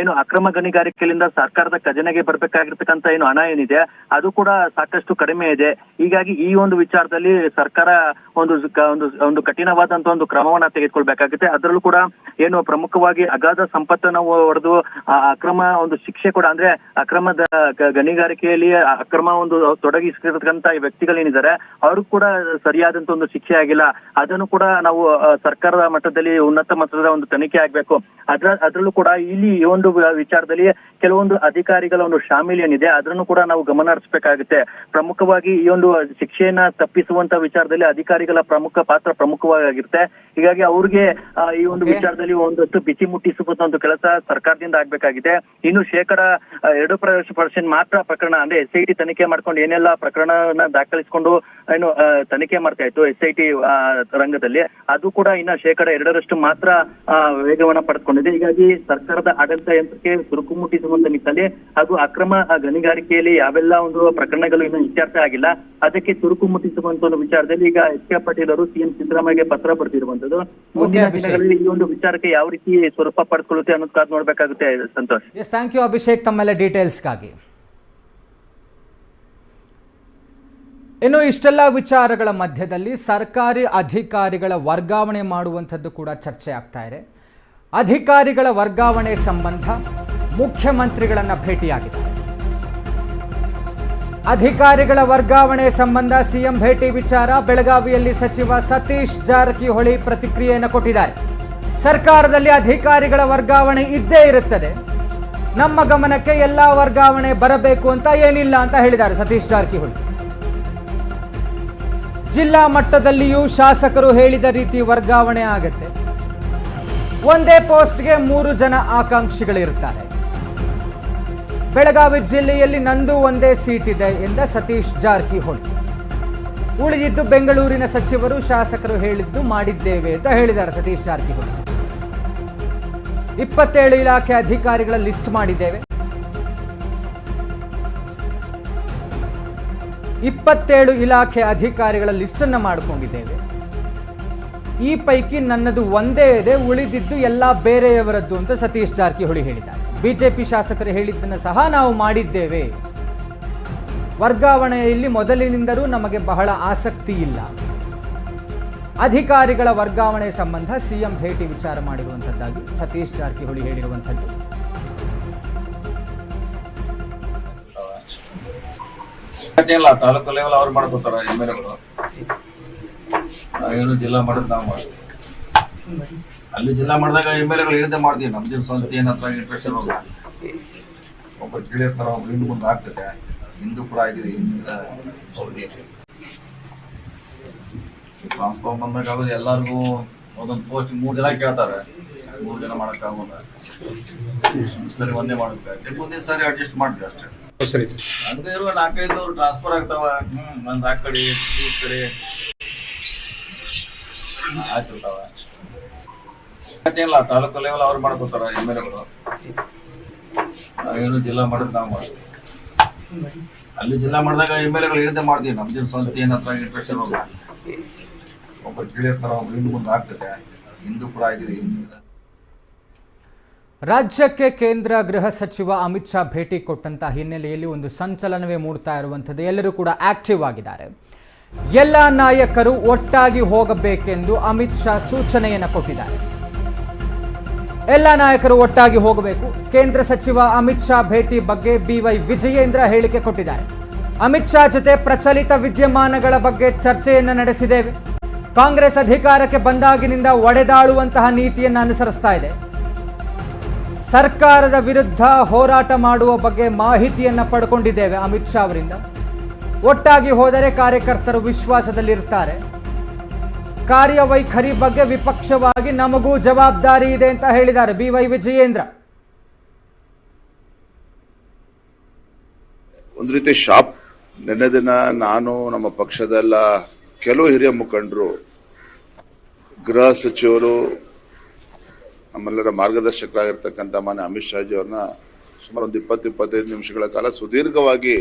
ಏನು ಅಕ್ರಮ ಗಣಿಗಾರಿಕೆಯಿಂದ ಸರ್ಕಾರದ ಖಜಾನೆಗೆ ಬರ್ಬೇಕಾಗಿರ್ತಕ್ಕಂಥ ಏನು ಹಣ ಏನಿದೆ, ಅದು ಕೂಡ ಸಾಕಷ್ಟು ಕಡಿಮೆ ಇದೆ. ಹೀಗಾಗಿ ಈ ಒಂದು ವಿಚಾರದಲ್ಲಿ ಸರ್ಕಾರ ಒಂದು ಒಂದು ಒಂದು ಕಠಿಣವಾದಂತ ಒಂದು ಕ್ರಮವನ್ನ ತೆಗೆದುಕೊಳ್ಬೇಕಾಗುತ್ತೆ. ಅದರಲ್ಲೂ ಕೂಡ ಏನು ಪ್ರಮುಖವಾಗಿ ಅಗಾಧ ಸಂಪತ್ತನ್ನು ಹೊಡೆದು ಅಕ್ರಮ ಒಂದು ಶಿಕ್ಷೆ ಕೂಡ ಅಂದ್ರೆ ಅಕ್ರಮದ ಗಣಿಗಾರಿಕೆಯಲ್ಲಿ ಅಕ್ರಮ ಒಂದು ತೊಡಗಿಸಿರ್ತಕ್ಕಂತ ವ್ಯಕ್ತಿಗಳೇನಿದ್ದಾರೆ ಅವ್ರಿಗೂ ಕೂಡ ಸರಿಯಾದಂತ ಒಂದು ಶಿಕ್ಷೆ ಆಗಿಲ್ಲ. ಅದನ್ನು ಕೂಡ ನಾವು ಸರ್ಕಾರದ ಮಟ್ಟದಲ್ಲಿ ಉನ್ನತ ಮಟ್ಟದ ಒಂದು ತನಿಖೆ ಆಗ್ಬೇಕು. ಅದ್ರ, ಅದ್ರಲ್ಲೂ ಕೂಡ ಇಲ್ಲಿ ಈ ಒಂದು ವಿಚಾರದಲ್ಲಿ ಕೆಲವೊಂದು ಅಧಿಕಾರಿಗಳ ಒಂದು ಶಾಮೀಲ್ ಏನಿದೆ ಅದನ್ನು ಕೂಡ ನಾವು ಗಮನ ಹರಿಸಬೇಕಾಗುತ್ತೆ ಪ್ರಮುಖವಾಗಿ ಈ ಒಂದು ಶಿಕ್ಷೆಯನ್ನ ತಪ್ಪಿಸುವಂತ ವಿಚಾರದಲ್ಲಿ ಅಧಿಕಾರಿಗಳ ಪ್ರಮುಖ ಪಾತ್ರ ಪ್ರಮುಖವಾಗಿರುತ್ತೆ. ಹೀಗಾಗಿ ಅವ್ರಿಗೆ ಈ ಒಂದು ವಿಚಾರದಲ್ಲಿ ಒಂದಷ್ಟು ಬಿಸಿ ಮುಟ್ಟಿಸುವಂತ ಒಂದು ಕೆಲಸ ಸರ್ಕಾರದಿಂದ ಆಗ್ಬೇಕಾಗಿದೆ. ಇನ್ನು ಶೇಕಡ ಎರಡು ಪರ್ಸೆಂಟ್ ಮಾತ್ರ ಪ್ರಕರಣ ಅಂದ್ರೆ ಎಸ್ ಐ ಟಿ ತನಿಖೆ ಮಾಡ್ಕೊಂಡು ಏನೆಲ್ಲ ಪ್ರಕರಣನ ದಾಖಲಿಸಿಕೊಂಡು ಏನು ತನಿಖೆ ಮಾಡ್ತಾ ಇತ್ತು ಎಸ್ ಐ ಟಿ ರಂಗದಲ್ಲಿ. ಅದು ಕೂಡ ಇನ್ನ ಶೇಕಡ ಎರಡರಷ್ಟು ಮಾತ್ರ ವೇಗವನ್ನ ಪಡೆದುಕೊಂಡಿದೆ. ಹೀಗಾಗಿ ಸರ್ಕಾರದ ಆಡಳಿತ ಯಂತ್ರಕ್ಕೆ ಸುರುಕು ಮುಟ್ಟಿಸುವಂತ ನಿಟ್ಟಲ್ಲಿ ಹಾಗೂ ಅಕ್ರಮ ಗಣಿಗಾರಿಕೆಯಲ್ಲಿ ಯಾವೆಲ್ಲ ಒಂದು ಪ್ರಕರಣಗಳು ಇನ್ನು ಇತ್ಯರ್ಥ ಆಗಿಲ್ಲ ಅದಕ್ಕೆ ಸುರುಕು ಮುಟ್ಟಿಸುವಂತ ಒಂದು ವಿಚಾರದಲ್ಲಿ ಈಗ ಎಚ್ ಕೆ ಪಾಟೀಲ್ ಅವರು ಸಿಎಂ ಸಿದ್ದರಾಮಯ್ಯಗೆ ಪತ್ರ ಬರೆದಿರುವಂತದ್ದು. ಮುಂದಿನ. ದಿನಗಳಲ್ಲಿ ಈ ಒಂದು ವಿಚಾರಕ್ಕೆ ಯಾವ ರೀತಿ ಸ್ವರೂಪ ಪಡೆದುಕೊಳ್ಳುತ್ತೆ ಅನ್ನೋದು ನೋಡ್ಬೇಕಾಗುತ್ತೆ, Santosh. Yes thank you Abhishek ತಮ್ಮೆಲ್ಲ ಡೀಟೇಲ್ಸ್ಗಾಗಿ ಇನ್ನು ಇಷ್ಟೆಲ್ಲ ವಿಚಾರಗಳ ಮಧ್ಯದಲ್ಲಿ ಸರ್ಕಾರಿ ಅಧಿಕಾರಿಗಳ ವರ್ಗಾವಣೆ ಮಾಡುವಂಥದ್ದು ಕೂಡ ಚರ್ಚೆ ಆಗ್ತಾ ಇದೆ. ಅಧಿಕಾರಿಗಳ ವರ್ಗಾವಣೆ ಸಂಬಂಧ ಮುಖ್ಯಮಂತ್ರಿಗಳನ್ನ ಭೇಟಿಯಾಗಿದೆ ಅಧಿಕಾರಿಗಳ ವರ್ಗಾವಣೆ ಸಂಬಂಧ ಸಿಎಂ ಭೇಟಿ ವಿಚಾರ ಬೆಳಗಾವಿಯಲ್ಲಿ ಸಚಿವ ಸತೀಶ್ ಜಾರಕಿಹೊಳಿ ಪ್ರತಿಕ್ರಿಯೆಯನ್ನು ಕೊಟ್ಟಿದ್ದಾರೆ. ಸರ್ಕಾರದಲ್ಲಿ ಅಧಿಕಾರಿಗಳ ವರ್ಗಾವಣೆ ಇದ್ದೇ ಇರುತ್ತದೆ. ನಮ್ಮ ಗಮನಕ್ಕೆ ಎಲ್ಲ ವರ್ಗಾವಣೆ ಬರಬೇಕು ಅಂತ ಏನಿಲ್ಲ ಅಂತ ಹೇಳಿದ್ದಾರೆ ಸತೀಶ್ ಜಾರಕಿಹೊಳಿ. ಜಿಲ್ಲಾ ಮಟ್ಟದಲ್ಲಿಯೂ ಶಾಸಕರು ಹೇಳಿದ ರೀತಿ ವರ್ಗಾವಣೆ ಆಗುತ್ತೆ. ಒಂದೇ ಪೋಸ್ಟ್ಗೆ ಮೂರು ಜನ ಆಕಾಂಕ್ಷಿಗಳಿರ್ತಾರೆ ಬೆಳಗಾವಿ ಜಿಲ್ಲೆಯಲ್ಲಿ ನಂದು ಒಂದೇ ಸೀಟ್ ಇದೆ ಎಂದ ಸತೀಶ್ ಜಾರಕಿಹೊಳಿ. ಉಳಿದಿದ್ದು ಬೆಂಗಳೂರಿನ ಸಚಿವರು ಶಾಸಕರು ಹೇಳಿದ್ದು ಮಾಡಿದ್ದೇವೆ ಅಂತ ಹೇಳಿದ್ದಾರೆ ಸತೀಶ್ ಜಾರಕಿಹೊಳಿ. ಇಪ್ಪತ್ತೇಳು ಇಲಾಖೆ ಅಧಿಕಾರಿಗಳ ಲಿಸ್ಟ್ ಮಾಡಿದ್ದೇವೆ. ಇಪ್ಪತ್ತೇಳು ಇಲಾಖೆ ಅಧಿಕಾರಿಗಳ ಲಿಸ್ಟ್ ಅನ್ನು ಮಾಡಿಕೊಂಡಿದ್ದೇವೆ. ಈ ಪೈಕಿ ನನ್ನದು ಒಂದೇ ಇದೆ, ಉಳಿದಿದ್ದು ಎಲ್ಲ ಬೇರೆಯವರದ್ದು ಅಂತ ಸತೀಶ್ ಜಾರಕಿಹೊಳಿ ಹೇಳಿದ್ದಾರೆ. ಬಿಜೆಪಿ ಶಾಸಕರು ಹೇಳಿದ್ದನ್ನು ಸಹ ನಾವು ಮಾಡಿದ್ದೇವೆ. ವರ್ಗಾವಣೆಯಲ್ಲಿ ಮೊದಲಿನಿಂದಲೂ ನಮಗೆ ಬಹಳ ಆಸಕ್ತಿ ಇಲ್ಲ. ಅಧಿಕಾರಿಗಳ ವರ್ಗಾವಣೆ ಸಂಬಂಧ ಸಿಎಂ ಭೇಟಿ ವಿಚಾರ ಮಾಡಿರುವಂಥದ್ದಾಗಿ ಸತೀಶ್ ಜಾರಕಿಹೊಳಿ ಹೇಳಿರುವಂಥದ್ದು. ಇಲ್ಲ ತಾಲೂಕು ಲೆವೆಲ್ ಅವ್ರು ಮಾಡ್ಕೋತಾರ ಎಂ ಎಲ್ ಎಗಳು ಜಿಲ್ಲಾ ಮಾಡೋದು ನಾವು ಮಾಡ್ತೀವಿ ಅಲ್ಲಿ ಜಿಲ್ಲಾ ಮಾಡಿದಾಗ ಎಂ ಎಲ್ ಎಗಳು ಮಾಡ್ತೀವಿ ನಮ್ದು ಸ್ವಂತ ಏನತ್ರ ಹತ್ರ ಇಂಟ್ರೆಸ್ಟ್ ಇರೋಲ್ಲ. ಒಬ್ಬರು ಕೇಳಿರ್ತಾರ ಒಬ್ರು ಹಿಂದ್ ಮುಂದೆ ಆಗ್ತದೆ. ಹಿಂದೂ ಕೂಡ ಆಗಿದೆ ಹಿಂದಿನ ಟ್ರಾನ್ಸ್ಫಾರ್ಮ್ ಬಂದಾಗ ಆಗೋದು ಎಲ್ಲರಿಗೂ ಒಂದೊಂದು ಪೋಸ್ಟ್ ಮೂರು ಜನ ಕೇಳ್ತಾರೆ. ಮೂರು ಜನ ಮಾಡೋಕ್ಕಾಗಲ್ಲ ಸರಿ ಒಂದೇ ಮಾಡೋಕ್ಕಾಗತ್ತೆ ಮುಂದಿನ ಸಾರಿ ಅಡ್ಜಸ್ಟ್ ಮಾಡ್ತೀವಿ ಅಷ್ಟೇ. ಹಂಗೆ ಇರುವ ನಾಲ್ಕೈದು ಟ್ರಾನ್ಸ್ಫರ್ ಆಗ್ತಾವ. ಹ್ಮ್ ಒಂದ್ ಆ ಕಡೆ ಈ ಕಡೆ. ಆಗ್ತಿರ್ತಾವ ಇಲ್ಲ ತಾಲೂಕು ಲೆವೆಲ್ ಅವ್ರು ಮಾಡ್ಕೋತಾರ ಎಂ ಎಲ್ ಎಗಳು ಏನು ಜಿಲ್ಲಾ ಮಾಡೋದು ನಾವು ಅಷ್ಟೇ. ಅಲ್ಲಿ ಜಿಲ್ಲಾ ಮಾಡಿದಾಗ ಎಂ ಎಲ್ ಎಗಳು ಇರದೆ ಮಾಡ್ತೀವಿ, ನಮ್ದಿನ ಸ್ವಂತ ಏನತ್ರ ಇಂಟ್ರೆಸ್ಟ್ ಇರೋಲ್ಲ. ಒಬ್ಬರು ಕೇಳಿರ್ತಾರ, ಒಬ್ರು ಹಿಂದೆ ಮುಂದೆ ಆಗ್ತದೆ. ಹಿಂದೂ ಕೂಡ ಆಗಿದೆ ಹಿಂದಿನ ರಾಜ್ಯಕ್ಕೆ ಕೇಂದ್ರ ಗೃಹ ಸಚಿವ ಅಮಿತ್ ಶಾ ಭೇಟಿ ಕೊಟ್ಟಂತ ಹಿನ್ನೆಲೆಯಲ್ಲಿ ಒಂದು ಸಂಚಲನವೇ ಮೂಡ್ತಾ ಇರುವಂಥದ್ದು. ಎಲ್ಲರೂ ಕೂಡ ಆಕ್ಟಿವ್ ಆಗಿದ್ದಾರೆ. ಎಲ್ಲ ನಾಯಕರು ಒಟ್ಟಾಗಿ ಹೋಗಬೇಕೆಂದು ಅಮಿತ್ ಶಾ ಸೂಚನೆಯನ್ನು ಕೊಟ್ಟಿದ್ದಾರೆ. ಎಲ್ಲ ನಾಯಕರು ಒಟ್ಟಾಗಿ ಹೋಗಬೇಕು. ಕೇಂದ್ರ ಸಚಿವ ಅಮಿತ್ ಶಾ ಭೇಟಿ ಬಗ್ಗೆ ಬಿವೈ ವಿಜಯೇಂದ್ರ ಹೇಳಿಕೆ ಕೊಟ್ಟಿದ್ದಾರೆ. ಅಮಿತ್ ಶಾ ಜೊತೆ ಪ್ರಚಲಿತ ವಿದ್ಯಮಾನಗಳ ಬಗ್ಗೆ ಚರ್ಚೆಯನ್ನು ನಡೆಸಿದ್ದೇವೆ. ಕಾಂಗ್ರೆಸ್ ಅಧಿಕಾರಕ್ಕೆ ಬಂದಾಗಿನಿಂದ ಒಡೆದಾಳುವಂತಹ ನೀತಿಯನ್ನು ಅನುಸರಿಸ್ತಾ ಇದೆ. ಸರ್ಕಾರದ ವಿರುದ್ಧ ಹೋರಾಟ ಮಾಡುವ ಬಗ್ಗೆ ಮಾಹಿತಿಯನ್ನು ಪಡ್ಕೊಂಡಿದ್ದೇವೆ ಅಮಿತ್ ಶಾ ಅವರಿಂದ. ಒಟ್ಟಾಗಿ ಹೋದರೆ ಕಾರ್ಯಕರ್ತರು ವಿಶ್ವಾಸದಲ್ಲಿರ್ತಾರೆ. ಕಾರ್ಯವೈಖರಿ ಬಗ್ಗೆ ವಿಪಕ್ಷವಾಗಿ ನಮಗೂ ಜವಾಬ್ದಾರಿ ಇದೆ ಅಂತ ಹೇಳಿದ್ದಾರೆ ಬಿ ವೈ ವಿಜಯೇಂದ್ರ. ಒಂದು ರೀತಿ ಶಾಪ್ ನಿನ್ನೆ ದಿನ ನಾನು ನಮ್ಮ ಪಕ್ಷದೆಲ್ಲ ಕೆಲವು ಹಿರಿಯ ಮುಖಂಡರು, ಗೃಹ ಸಚಿವರು, ನಮ್ಮೆಲ್ಲರ ಮಾರ್ಗದರ್ಶಕರಾಗಿರ್ತಕ್ಕಂಥ ಮಾನ್ಯ ಅಮಿತ್ ಶಾಜಿ ಅವ್ರನ್ನ ಸುಮಾರು ಒಂದು ಇಪ್ಪತ್ತು, ಇಪ್ಪತ್ತೈದು ನಿಮಿಷಗಳ ಕಾಲ ಸುದೀರ್ಘವಾಗಿ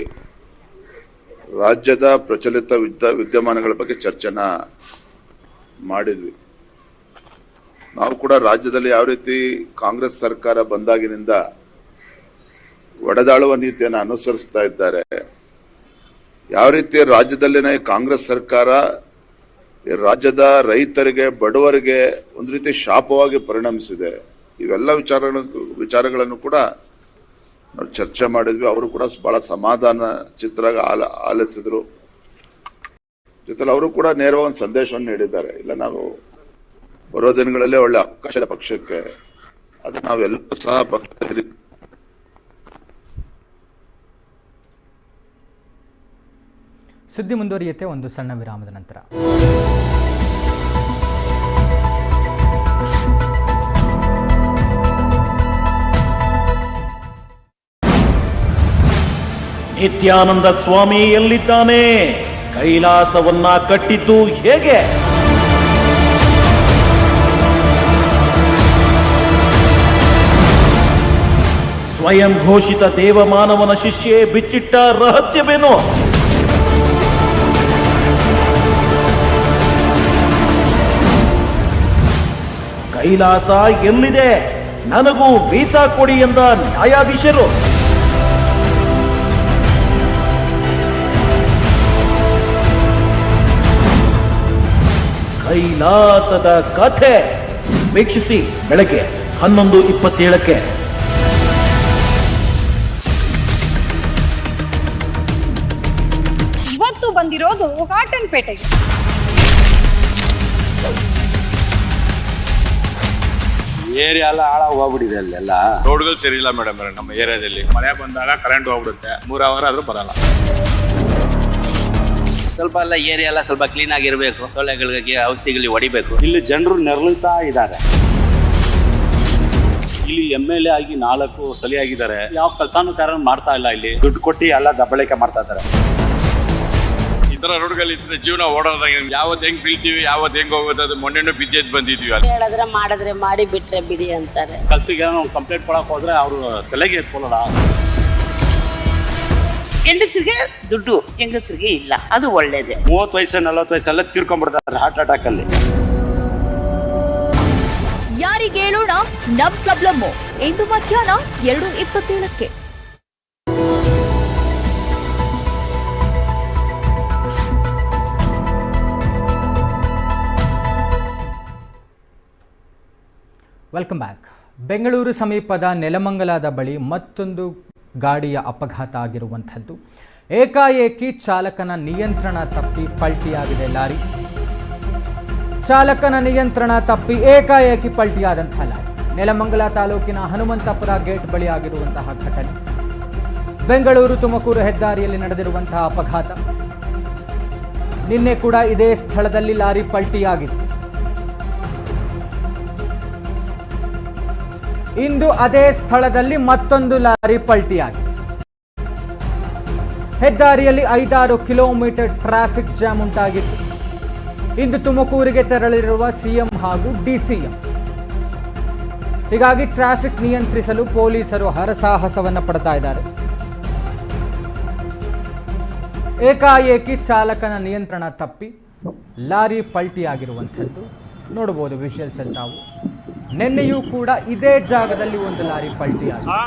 ರಾಜ್ಯದ ಪ್ರಚಲಿತ ವಿದ್ಯ ವಿದ್ಯಮಾನಗಳ ಬಗ್ಗೆ ಚರ್ಚೆನ ಮಾಡಿದ್ವಿ. ನಾವು ಕೂಡ ರಾಜ್ಯದಲ್ಲಿ ಯಾವ ರೀತಿ ಕಾಂಗ್ರೆಸ್ ಸರ್ಕಾರ ಬಂದಾಗಿನಿಂದ ಒಡೆದಾಳುವ ನೀತಿಯನ್ನು ಅನುಸರಿಸ್ತಾ ಇದ್ದಾರೆ, ಯಾವ ರೀತಿ ರಾಜ್ಯದಲ್ಲಿನ ಕಾಂಗ್ರೆಸ್ ಸರ್ಕಾರ ರಾಜ್ಯದ ರೈತರಿಗೆ, ಬಡವರಿಗೆ ಒಂದು ರೀತಿ ಶಾಪವಾಗಿ ಪರಿಣಮಿಸಿದೆ, ಇವೆಲ್ಲ ವಿಚಾರಗಳ, ವಿಚಾರಗಳನ್ನು ಕೂಡ ನಾವು ಚರ್ಚೆ ಮಾಡಿದ್ವಿ. ಅವರು ಕೂಡ ಬಹಳ ಸಮಾಧಾನ ಚಿತ್ರ ಆಲ, ಆಲಿಸಿದ್ರು. ಜೊತೆಲಿ ಅವರು ಕೂಡ ನೇರವಾಗಿ ಒಂದು ಸಂದೇಶವನ್ನು ನೀಡಿದ್ದಾರೆ. ಇಲ್ಲ ನಾವು ಬರೋ ದಿನಗಳಲ್ಲೇ ಒಳ್ಳೆ ಅವಕಾಶದ ಪಕ್ಷಕ್ಕೆ ಅದು ನಾವೆಲ್ಲರೂ ಸಹ ಪಕ್ಷದ ಹಿರಿಯ ಸುದ್ದಿ ಮುಂದುವರಿಯುತ್ತೆ ಒಂದು ಸಣ್ಣ ವಿರಾಮದ ನಂತರ. ನಿತ್ಯಾನಂದ ಸ್ವಾಮಿ ಎಲ್ಲಿದ್ದಾನೆ? ಕೈಲಾಸವನ್ನ ಕಟ್ಟಿದ್ದು ಹೇಗೆ? ಸ್ವಯಂ ಘೋಷಿತ ದೇವಮಾನವನ ಶಿಷ್ಯೆ ಬಿಚ್ಚಿಟ್ಟ ರಹಸ್ಯವೇನು? ಕೈಲಾಸ ಎಲ್ಲಿದೆ? ನನಗೂ ವೀಸಾ ಕೊಡಿ ಎಂದ ನ್ಯಾಯಾಧೀಶರು. ಕೈಲಾಸದ ಕಥೆ. ವೀಕ್ಷಿಸಿ ಬೆಳಗ್ಗೆ ಹನ್ನೊಂದು ಇಪ್ಪತ್ತೇಳಕ್ಕೆ. ಇವತ್ತು ಬಂದಿರೋದು ಕಾಟನ್ ಪೇಟೆಗೆ. ಏರಿಯಾ ಎಲ್ಲ ಹಾಳಾಗಿ ಹೋಗ್ಬಿಟ್ಟಿದೆ ಅಲ್ಲೆಲ್ಲ. ರೋಡ್ಗಳು ಸರಿ ಇಲ್ಲ ಮೇಡಮ್ ನಮ್ಮ ಏರಿಯಾದಲ್ಲಿ. ಮಳೆ ಬಂದಾಗ ಕರೆಂಟ್ ಹೋಗ್ಬಿಡುತ್ತೆ. ಮೂರ್ ಅವರ್ ಆದ್ರೂ ಬರಲ್ಲ. ಸ್ವಲ್ಪ ಎಲ್ಲ ಏರಿಯಾ ಎಲ್ಲ ಸ್ವಲ್ಪ ಕ್ಲೀನ್ ಆಗಿರ್ಬೇಕು. ಸೊಳ್ಳೆಗಳಿಗೆ ಔಷಧಿಗಳಿಗೆ ಹೊಡಿಬೇಕು. ಇಲ್ಲಿ ಜನರು ನೆರಳುತ್ತಾ ಇದ್ದಾರೆ. ಇಲ್ಲಿ ಎಂ ಎಲ್ ಎ ಆಗಿ ನಾಲ್ಕು ಸಲಿಯಾಗಿದ್ದಾರೆ. ಯಾವ ಕೆಲಸನೂ ಕಾರಣ ಮಾಡ್ತಾ ಇಲ್ಲ ಇಲ್ಲಿ. ದುಡ್ಡು ಕೊಟ್ಟು ಎಲ್ಲ ದಬ್ಬಳಿಕೆ ಮಾಡ್ತಾ ಇದ್ದಾರೆ. ಈ ರೋಡ್ಗಳಲ್ಲಿ ರೋಡ್ಗಳು ಇದ್ರೆ ಜೀವನ ಓಡೋದಾಗ ಯಾವತ್ತು ಹೆಂಗ್ ಬೀಳ್ತೀವಿ ಯಾವತ್ತು ಹೆಂಗ್ ಹೋಗುತ್ತೆ ಅದು ಮೊನ್ನೆನೂ ಬಿದ್ದೆದ್ ಬಂದಿದ್ವಿ ಅಲ್ಲಿ. ಹೇಳಿದ್ರೆ ಮಾಡಿದ್ರೆ ಮಾಡಿ ಬಿಟ್ರೆ ಬಿಡಿ ಅಂತಾರೆ. ಕಲ್ಸಿಗೆ ಏನೋ ಕಂಪ್ಲೇಂಟ್ ಕೊಡಕ್ ಹೋದ್ರೆ ಅವರು ತಲೆಗೆ ಎತ್ಕೊಳ್ಳಲ್ಲ ಹೆಂಗಸರಿಗೆ ದುಡ್ಡು ಹೆಂಗಸರಿಗೆ ಇಲ್ಲ. ಅದು ಒಳ್ಳೇದೇ. ಮೂವತ್ತು ವಯಸ್ಸು ನಲ್ವತ್ತು ವಯಸ್ಸೆಲ್ಲ ತೀರ್ಕೊಂಡ್ಬಿಡ್ತಾರೆ ಹಾರ್ಟ್ ಅಟ್ಯಾಕ್ ಅಲ್ಲಿ. ಯಾರಿಗೇಳೋಣ ನಮ್ ಪ್ರಾಬ್ಲಮ್ಮು ಇಂದು ಮಧ್ಯಾಹ್ನ ಎರಡು ಇಪ್ಪತ್ತೇಳಕ್ಕೆ. ವೆಲ್ಕಮ್ ಬ್ಯಾಕ್ ಬೆಂಗಳೂರು ಸಮೀಪದ ನೆಲಮಂಗಲದ ಬಳಿ ಮತ್ತೊಂದು ಗಾಡಿಯ ಅಪಘಾತ ಆಗಿರುವಂಥದ್ದು. ಏಕಾಏಕಿ ಚಾಲಕನ ನಿಯಂತ್ರಣ ತಪ್ಪಿ ಪಲ್ಟಿಯಾಗಿದೆ ಲಾರಿ. ಚಾಲಕನ ನಿಯಂತ್ರಣ ತಪ್ಪಿ ಏಕಾಏಕಿ ಪಲ್ಟಿಯಾದಂತಹ ಲಾರಿ. ನೆಲಮಂಗಲ ತಾಲೂಕಿನ ಹನುಮಂತಪುರ ಗೇಟ್ ಬಳಿ ಆಗಿರುವಂತಹ ಘಟನೆ. ಬೆಂಗಳೂರು ತುಮಕೂರು ಹೆದ್ದಾರಿಯಲ್ಲಿ ನಡೆದಿರುವಂತಹ ಅಪಘಾತ. ನಿನ್ನೆ ಕೂಡ ಇದೇ ಸ್ಥಳದಲ್ಲಿ ಲಾರಿ ಪಲ್ಟಿಯಾಗಿತ್ತು ಇಂದು ಅದೇ ಸ್ಥಳದಲ್ಲಿ ಮತ್ತೊಂದು ಲಾರಿ ಪಲ್ಟಿಯಾಗಿದೆ. ಹೆದ್ದಾರಿಯಲ್ಲಿ ಐದಾರು ಕಿಲೋಮೀಟರ್ ಟ್ರಾಫಿಕ್ ಜಾಮ್ ಉಂಟಾಗಿತ್ತು. ಇಂದು ತುಮಕೂರಿಗೆ ತೆರಳಿರುವ ಸಿಎಂ ಹಾಗೂ ಡಿಸಿಎಂ. ಹೀಗಾಗಿ ಟ್ರಾಫಿಕ್ ನಿಯಂತ್ರಿಸಲು ಪೊಲೀಸರು ಹರಸಾಹಸವನ್ನು ಪಡ್ತಾ ಇದ್ದಾರೆ. ಏಕಾಏಕಿ ಚಾಲಕನ ನಿಯಂತ್ರಣ ತಪ್ಪಿ ಲಾರಿ ಪಲ್ಟಿಯಾಗಿರುವಂಥದ್ದು ನೋಡಬಹುದು ವಿಷಯಲ್ಸಲ್ಲಿ ತಾವು. ನಿನ್ನೆಯೂ ಕೂಡ ಇದೇ ಜಾಗದಲ್ಲಿ ಒಂದು ಲಾರಿ ಪಲ್ಟಿಯಾಗಿದೆ.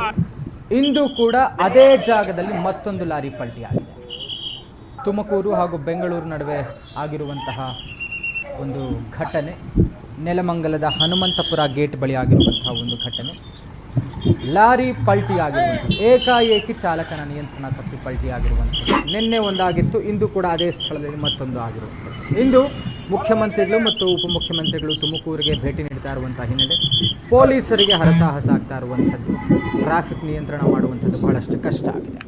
ಇಂದು ಕೂಡ ಅದೇ ಜಾಗದಲ್ಲಿ ಮತ್ತೊಂದು ಲಾರಿ ಪಲ್ಟಿಯಾಗಿದೆ. ತುಮಕೂರು ಹಾಗೂ ಬೆಂಗಳೂರು ನಡುವೆ ಆಗಿರುವಂತಹ ಒಂದು ಘಟನೆ, ನೆಲಮಂಗಲದ ಹನುಮಂತಪುರ ಗೇಟ್ ಬಳಿ ಆಗಿರುವಂತಹ ಒಂದು ಘಟನೆ. ಲಾರಿ ಪಲ್ಟಿ ಆಗಿರುವಂಥದ್ದು ಏಕಾಏಕಿ ಚಾಲಕನ ನಿಯಂತ್ರಣ ತಪ್ಪಿ ಪಲ್ಟಿ ಆಗಿರುವಂಥದ್ದು ನಿನ್ನೆ ಒಂದಾಗಿತ್ತು, ಇಂದು ಕೂಡ ಅದೇ ಸ್ಥಳದಲ್ಲಿ ಮತ್ತೊಂದು ಆಗಿರುವಂಥದ್ದು. ಇಂದು ಮುಖ್ಯಮಂತ್ರಿಗಳು ಮತ್ತು ಉಪಮುಖ್ಯಮಂತ್ರಿಗಳು ತುಮಕೂರಿಗೆ ಭೇಟಿ ನೀಡ್ತಾ ಇರುವಂಥ ಹಿನ್ನೆಲೆ ಪೊಲೀಸರಿಗೆ ಹರಸಾಹಸ ಆಗ್ತಾ ಇರುವಂಥದ್ದು. ಟ್ರಾಫಿಕ್ ನಿಯಂತ್ರಣ ಮಾಡುವಂಥದ್ದು ಬಹಳಷ್ಟು ಕಷ್ಟ ಆಗಿದೆ.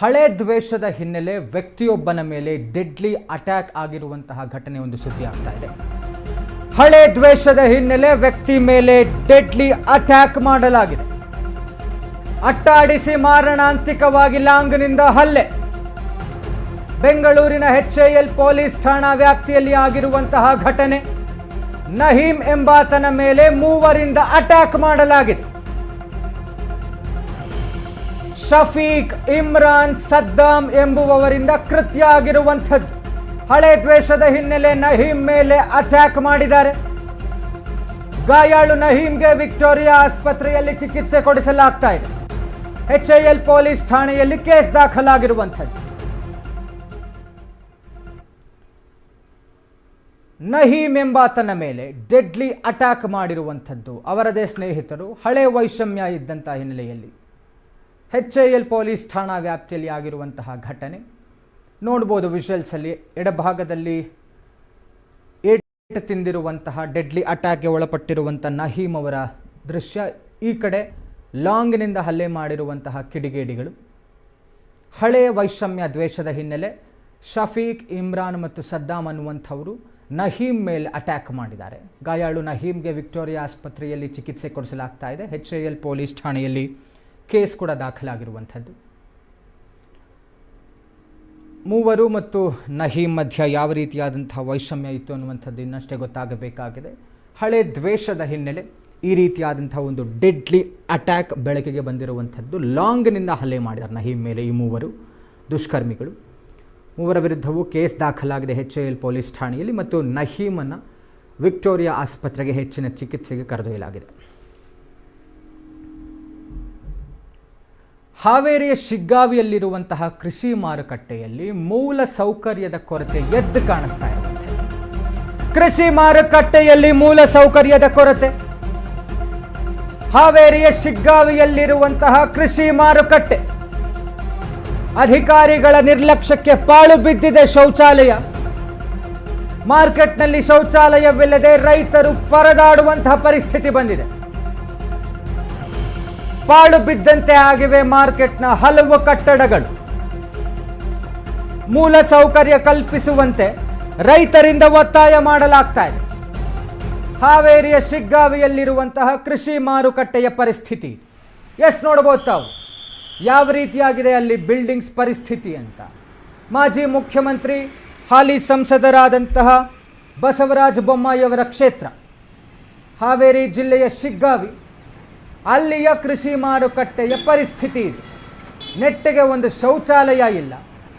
ಹಳೆ ದ್ವೇಷದ ಹಿನ್ನೆಲೆ ವ್ಯಕ್ತಿಯೊಬ್ಬನ ಮೇಲೆ ಡೆಡ್ಲಿ ಅಟ್ಯಾಕ್ ಆಗಿರುವಂತಹ ಘಟನೆ ಒಂದು ಸುದ್ದಿ ಆಗ್ತಾ ಇದೆ. ಹಳೆ ದ್ವೇಷದ ಹಿನ್ನೆಲೆ ವ್ಯಕ್ತಿ ಮೇಲೆ ಡೆಡ್ಲಿ ಅಟ್ಯಾಕ್ ಮಾಡಲಾಗಿದೆ. ಅಟ್ಟಾಡಿಸಿ ಮಾರಣಾಂತಿಕವಾಗಿ ಲಾಂಗ್ನಿಂದ ಹಲ್ಲೆ. ಬೆಂಗಳೂರಿನ ಎಚ್ಎಎಲ್ ಪೊಲೀಸ್ ಠಾಣಾ ವ್ಯಾಪ್ತಿಯಲ್ಲಿ ಆಗಿರುವಂತಹ ಘಟನೆ. ನಹೀಂ ಎಂಬಾತನ ಮೇಲೆ ಮೂವರಿಂದ ಅಟ್ಯಾಕ್ ಮಾಡಲಾಗಿದೆ. ಶಫೀಕ್ ಇಮ್ರಾನ್ ಸದ್ದಾಂ ಎಂಬುವವರಿಂದ ಕೃತ್ಯ ಆಗಿರುವಂಥದ್ದು. ಹಳೆ ದ್ವೇಷದ ಹಿನ್ನೆಲೆ ನಹೀಂ ಮೇಲೆ ಅಟ್ಯಾಕ್ ಮಾಡಿದ್ದಾರೆ. ಗಾಯಾಳು ನಹೀಂಗೆ ವಿಕ್ಟೋರಿಯಾ ಆಸ್ಪತ್ರೆಯಲ್ಲಿ ಚಿಕಿತ್ಸೆ ಕೊಡಿಸಲಾಗ್ತಾ ಇದೆ. ಎಚ್ಎಎಲ್ ಪೊಲೀಸ್ ಠಾಣೆಯಲ್ಲಿ ಕೇಸ್ ದಾಖಲಾಗಿರುವಂಥದ್ದು. ನಹೀಮ್ ಎಂಬಾತನ ಮೇಲೆ ಡೆಡ್ಲಿ ಅಟ್ಯಾಕ್ ಮಾಡಿರುವಂಥದ್ದು. ಅವರದೇ ಸ್ನೇಹಿತರು, ಹಳೆ ವೈಷಮ್ಯ ಇದ್ದಂಥ ಹಿನ್ನೆಲೆಯಲ್ಲಿ. ಎಚ್ ಐ ಎಲ್ ಪೊಲೀಸ್ ಠಾಣಾ ವ್ಯಾಪ್ತಿಯಲ್ಲಿ ಆಗಿರುವಂತಹ ಘಟನೆ. ನೋಡ್ಬೋದು ವಿಷುವಲ್ಸಲ್ಲಿ ಎಡಭಾಗದಲ್ಲಿ ಏಟ್ ತಿಂದಿರುವಂತಹ ಡೆಡ್ಲಿ ಅಟ್ಯಾಕ್ಗೆ ಒಳಪಟ್ಟಿರುವಂಥ ನಹೀಮ್ ಅವರ ದೃಶ್ಯ. ಈ ಕಡೆ ಲಾಂಗ್ನಿಂದ ಹಲ್ಲೆ ಮಾಡಿರುವಂತಹ ಕಿಡಿಗೇಡಿಗಳು, ಹಳೆಯ ವೈಷಮ್ಯ ದ್ವೇಷದ ಹಿನ್ನೆಲೆ ಶಫೀಕ್, ಇಮ್ರಾನ್ ಮತ್ತು ಸದ್ದಾಮ್ ಅನ್ನುವಂಥವರು ನಹೀಮ್ ಮೇಲೆ ಅಟ್ಯಾಕ್ ಮಾಡಿದ್ದಾರೆ. ಗಾಯಾಳು ನಹೀಂಗೆ ವಿಕ್ಟೋರಿಯಾ ಆಸ್ಪತ್ರೆಯಲ್ಲಿ ಚಿಕಿತ್ಸೆ ಕೊಡಿಸಲಾಗ್ತಾ ಇದೆ. ಎಚ್ ಎ ಎಲ್ ಪೊಲೀಸ್ ಠಾಣೆಯಲ್ಲಿ ಕೇಸ್ ಕೂಡ ದಾಖಲಾಗಿರುವಂಥದ್ದು. ಮೂವರು ಮತ್ತು ನಹೀಮ್ ಮಧ್ಯ ಯಾವ ರೀತಿಯಾದಂಥ ವೈಷಮ್ಯ ಇತ್ತು ಅನ್ನುವಂಥದ್ದು ಇನ್ನಷ್ಟೇ ಗೊತ್ತಾಗಬೇಕಾಗಿದೆ. ಹಳೆ ದ್ವೇಷದ ಹಿನ್ನೆಲೆ ಈ ರೀತಿಯಾದಂಥ ಒಂದು ಡೆಡ್ಲಿ ಅಟ್ಯಾಕ್ ಬೆಳಕಿಗೆ ಬಂದಿರುವಂಥದ್ದು. ಲಾಂಗ್ನಿಂದ ಹಲ್ಲೆ ಮಾಡಿದ್ದಾರೆ ನಹೀಮ್ ಮೇಲೆ ಈ ಮೂವರು ದುಷ್ಕರ್ಮಿಗಳು. ಮೂವರ ವಿರುದ್ಧವೂ ಕೇಸ್ ದಾಖಲಾಗಿದೆ ಎಚ್ ಎಲ್ ಪೊಲೀಸ್ ಠಾಣೆಯಲ್ಲಿ ಮತ್ತು ನಹೀಮನ್ನು ವಿಕ್ಟೋರಿಯಾ ಆಸ್ಪತ್ರೆಗೆ ಹೆಚ್ಚಿನ ಚಿಕಿತ್ಸೆಗೆ ಕರೆದೊಯ್ಯಲಾಗಿದೆ. ಹಾವೇರಿಯ ಶಿಗ್ಗಾವಿಯಲ್ಲಿರುವಂತಹ ಕೃಷಿ ಮಾರುಕಟ್ಟೆಯಲ್ಲಿ ಮೂಲ ಸೌಕರ್ಯದ ಕೊರತೆ ಎದ್ದು ಕಾಣಿಸ್ತಾ ಇರುವಂತೆ ಕೃಷಿ ಮಾರುಕಟ್ಟೆಯಲ್ಲಿ ಮೂಲ ಸೌಕರ್ಯದ ಕೊರತೆ. ಹಾವೇರಿಯ ಶಿಗ್ಗಾವಿಯಲ್ಲಿರುವಂತಹ ಕೃಷಿ ಮಾರುಕಟ್ಟೆ. ಅಧಿಕಾರಿಗಳ ನಿರ್ಲಕ್ಷ್ಯಕ್ಕೆ ಪಾಳು ಬಿದ್ದಿದೆ ಶೌಚಾಲಯ. ಮಾರ್ಕೆಟ್ನಲ್ಲಿ ಶೌಚಾಲಯವಿಲ್ಲದೆ ರೈತರು ಪರದಾಡುವಂತಹ ಪರಿಸ್ಥಿತಿ ಬಂದಿದೆ. ಪಾಳು ಬಿದ್ದಂತೆ ಆಗಿವೆ ಮಾರ್ಕೆಟ್ನ ಹಲವು ಕಟ್ಟಡಗಳು. ಮೂಲ ಸೌಕರ್ಯ ಕಲ್ಪಿಸುವಂತೆ ರೈತರಿಂದ ಒತ್ತಾಯ ಮಾಡಲಾಗ್ತಾ ಇದೆ. ಹಾವೇರಿಯ ಶಿಗ್ಗಾವಿಯಲ್ಲಿರುವಂತಹ ಕೃಷಿ ಮಾರುಕಟ್ಟೆಯ ಪರಿಸ್ಥಿತಿ. ಎಸ್ ನೋಡ್ಬೋದು ತಾವು. ಯಾವ ರೀತಿಯಾಗಿದೆ ಅಲ್ಲಿ ಬಿಲ್ಡಿಂಗ್ಸ್ ಪರಿಸ್ಥಿತಿ ಅಂತ. ಮಾಜಿ ಮುಖ್ಯಮಂತ್ರಿ, ಹಾಲಿ ಸಂಸದರಾದಂತಹ ಬಸವರಾಜ ಬೊಮ್ಮಾಯಿಯವರ ಕ್ಷೇತ್ರ. ಹಾವೇರಿ ಜಿಲ್ಲೆಯ ಶಿಗ್ಗಾವಿ. ಅಲ್ಲಿಯ ಕೃಷಿ ಮಾರುಕಟ್ಟೆಯ ಪರಿಸ್ಥಿತಿ ಇದೆ. ನೆಟ್ಟಿಗೆ ಒಂದು ಶೌಚಾಲಯ ಇಲ್ಲ.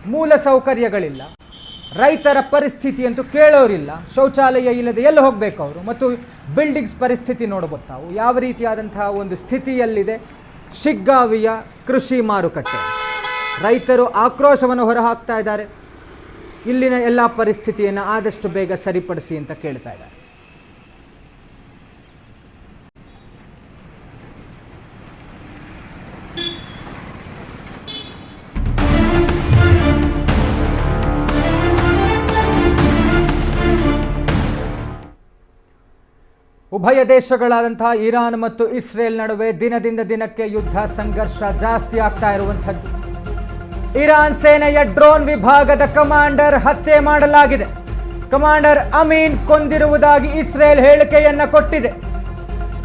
ಮೂಲ ಸೌಕರ್ಯಗಳಿಲ್ಲ. ರೈತರ ಪರಿಸ್ಥಿತಿ ಅಂತೂ ಕೇಳೋರಿಲ್ಲ. ಶೌಚಾಲಯ ಇಲ್ಲದೆ ಎಲ್ಲಿ ಹೋಗಬೇಕು ಅವರು? ಮತ್ತು ಬಿಲ್ಡಿಂಗ್ಸ್ ಪರಿಸ್ಥಿತಿ ನೋಡ್ಬೋದು ತಾವು ಯಾವ ರೀತಿಯಾದಂತಹ ಒಂದು ಸ್ಥಿತಿಯಲ್ಲಿದೆ? ಶಿಗ್ಗಾವಿಯ ಕೃಷಿ ಮಾರುಕಟ್ಟೆ. ರೈತರು ಆಕ್ರೋಶವನ್ನು ಹೊರಹಾಕ್ತಾ ಇದ್ದಾರೆ. ಇಲ್ಲಿನ ಎಲ್ಲ ಪರಿಸ್ಥಿತಿಯನ್ನು ಆದಷ್ಟು ಬೇಗ ಸರಿಪಡಿಸಿ ಅಂತ ಕೇಳ್ತಾ ಇದ್ದಾರೆ. ಉಭಯ ದೇಶಗಳಾದಂತಹ ಇರಾನ್ ಮತ್ತು ಇಸ್ರೇಲ್ ನಡುವೆ ದಿನದಿಂದ ದಿನಕ್ಕೆ ಯುದ್ಧ ಸಂಘರ್ಷ ಜಾಸ್ತಿ ಆಗ್ತಾ ಇರುವಂಥದ್ದು. ಇರಾನ್ ಸೇನೆಯ ಡ್ರೋನ್ ವಿಭಾಗದ ಕಮಾಂಡರ್ ಹತ್ಯೆ ಮಾಡಲಾಗಿದೆ. ಕಮಾಂಡರ್ ಅಮೀನ್ ಕೊಂದಿರುವುದಾಗಿ ಇಸ್ರೇಲ್ ಹೇಳಿಕೆಯನ್ನ ಕೊಟ್ಟಿದೆ.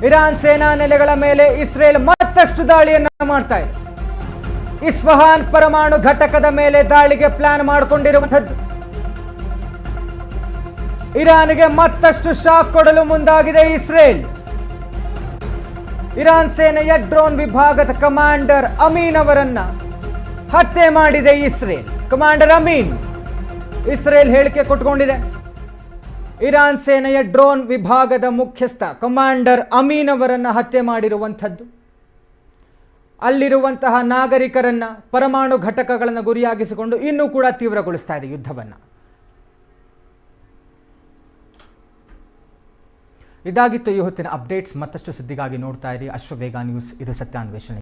ಇರಾನ್ ಸೇನಾ ನೆಲೆಗಳ ಮೇಲೆ ಇಸ್ರೇಲ್ ಮತ್ತಷ್ಟು ದಾಳಿಯನ್ನು ಮಾಡ್ತಾ ಇದೆ. ಇಸ್ಫಹಾನ್ ಪರಮಾಣು ಘಟಕದ ಮೇಲೆ ದಾಳಿಗೆ ಪ್ಲಾನ್ ಮಾಡಿಕೊಂಡಿರುವಂಥದ್ದು. ಇರಾನ್ಗೆ ಮತ್ತಷ್ಟು ಶಾಕ್ ಕೊಡಲು ಮುಂದಾಗಿದೆ ಇಸ್ರೇಲ್. ಇರಾನ್ ಸೇನೆಯ ಡ್ರೋನ್ ವಿಭಾಗದ ಕಮಾಂಡರ್ ಅಮೀನ್ ಅವರನ್ನ ಹತ್ಯೆ ಮಾಡಿದೆ ಇಸ್ರೇಲ್. ಕಮಾಂಡರ್ ಅಮೀನ್, ಇಸ್ರೇಲ್ ಹೇಳಿಕೆ ಕೊಟ್ಕೊಂಡಿದೆ ಇರಾನ್ ಸೇನೆಯ ಡ್ರೋನ್ ವಿಭಾಗದ ಮುಖ್ಯಸ್ಥ ಕಮಾಂಡರ್ ಅಮೀನ್ ಅವರನ್ನ ಹತ್ಯೆ ಮಾಡಿರುವಂಥದ್ದು. ಅಲ್ಲಿರುವಂತಹ ನಾಗರಿಕರನ್ನ ಪರಮಾಣು ಘಟಕಗಳನ್ನು ಗುರಿಯಾಗಿಸಿಕೊಂಡು ಇನ್ನೂ ಕೂಡ ತೀವ್ರಗೊಳಿಸ್ತಾ ಇದೆ ಯುದ್ಧವನ್ನು. ಇದಾಗಿತ್ತು ಈ ಹೊತ್ತಿನ ಅಪ್ಡೇಟ್ಸ್ ಮತ್ತಷ್ಟು ಸುದ್ದಿಗಾಗಿ ನೋಡ್ತಾ ಇರಿ. ಅಶ್ವವೇಗ ನ್ಯೂಸ್ ಇದು ಸತ್ಯಾನ್ವೇಷಣೆ.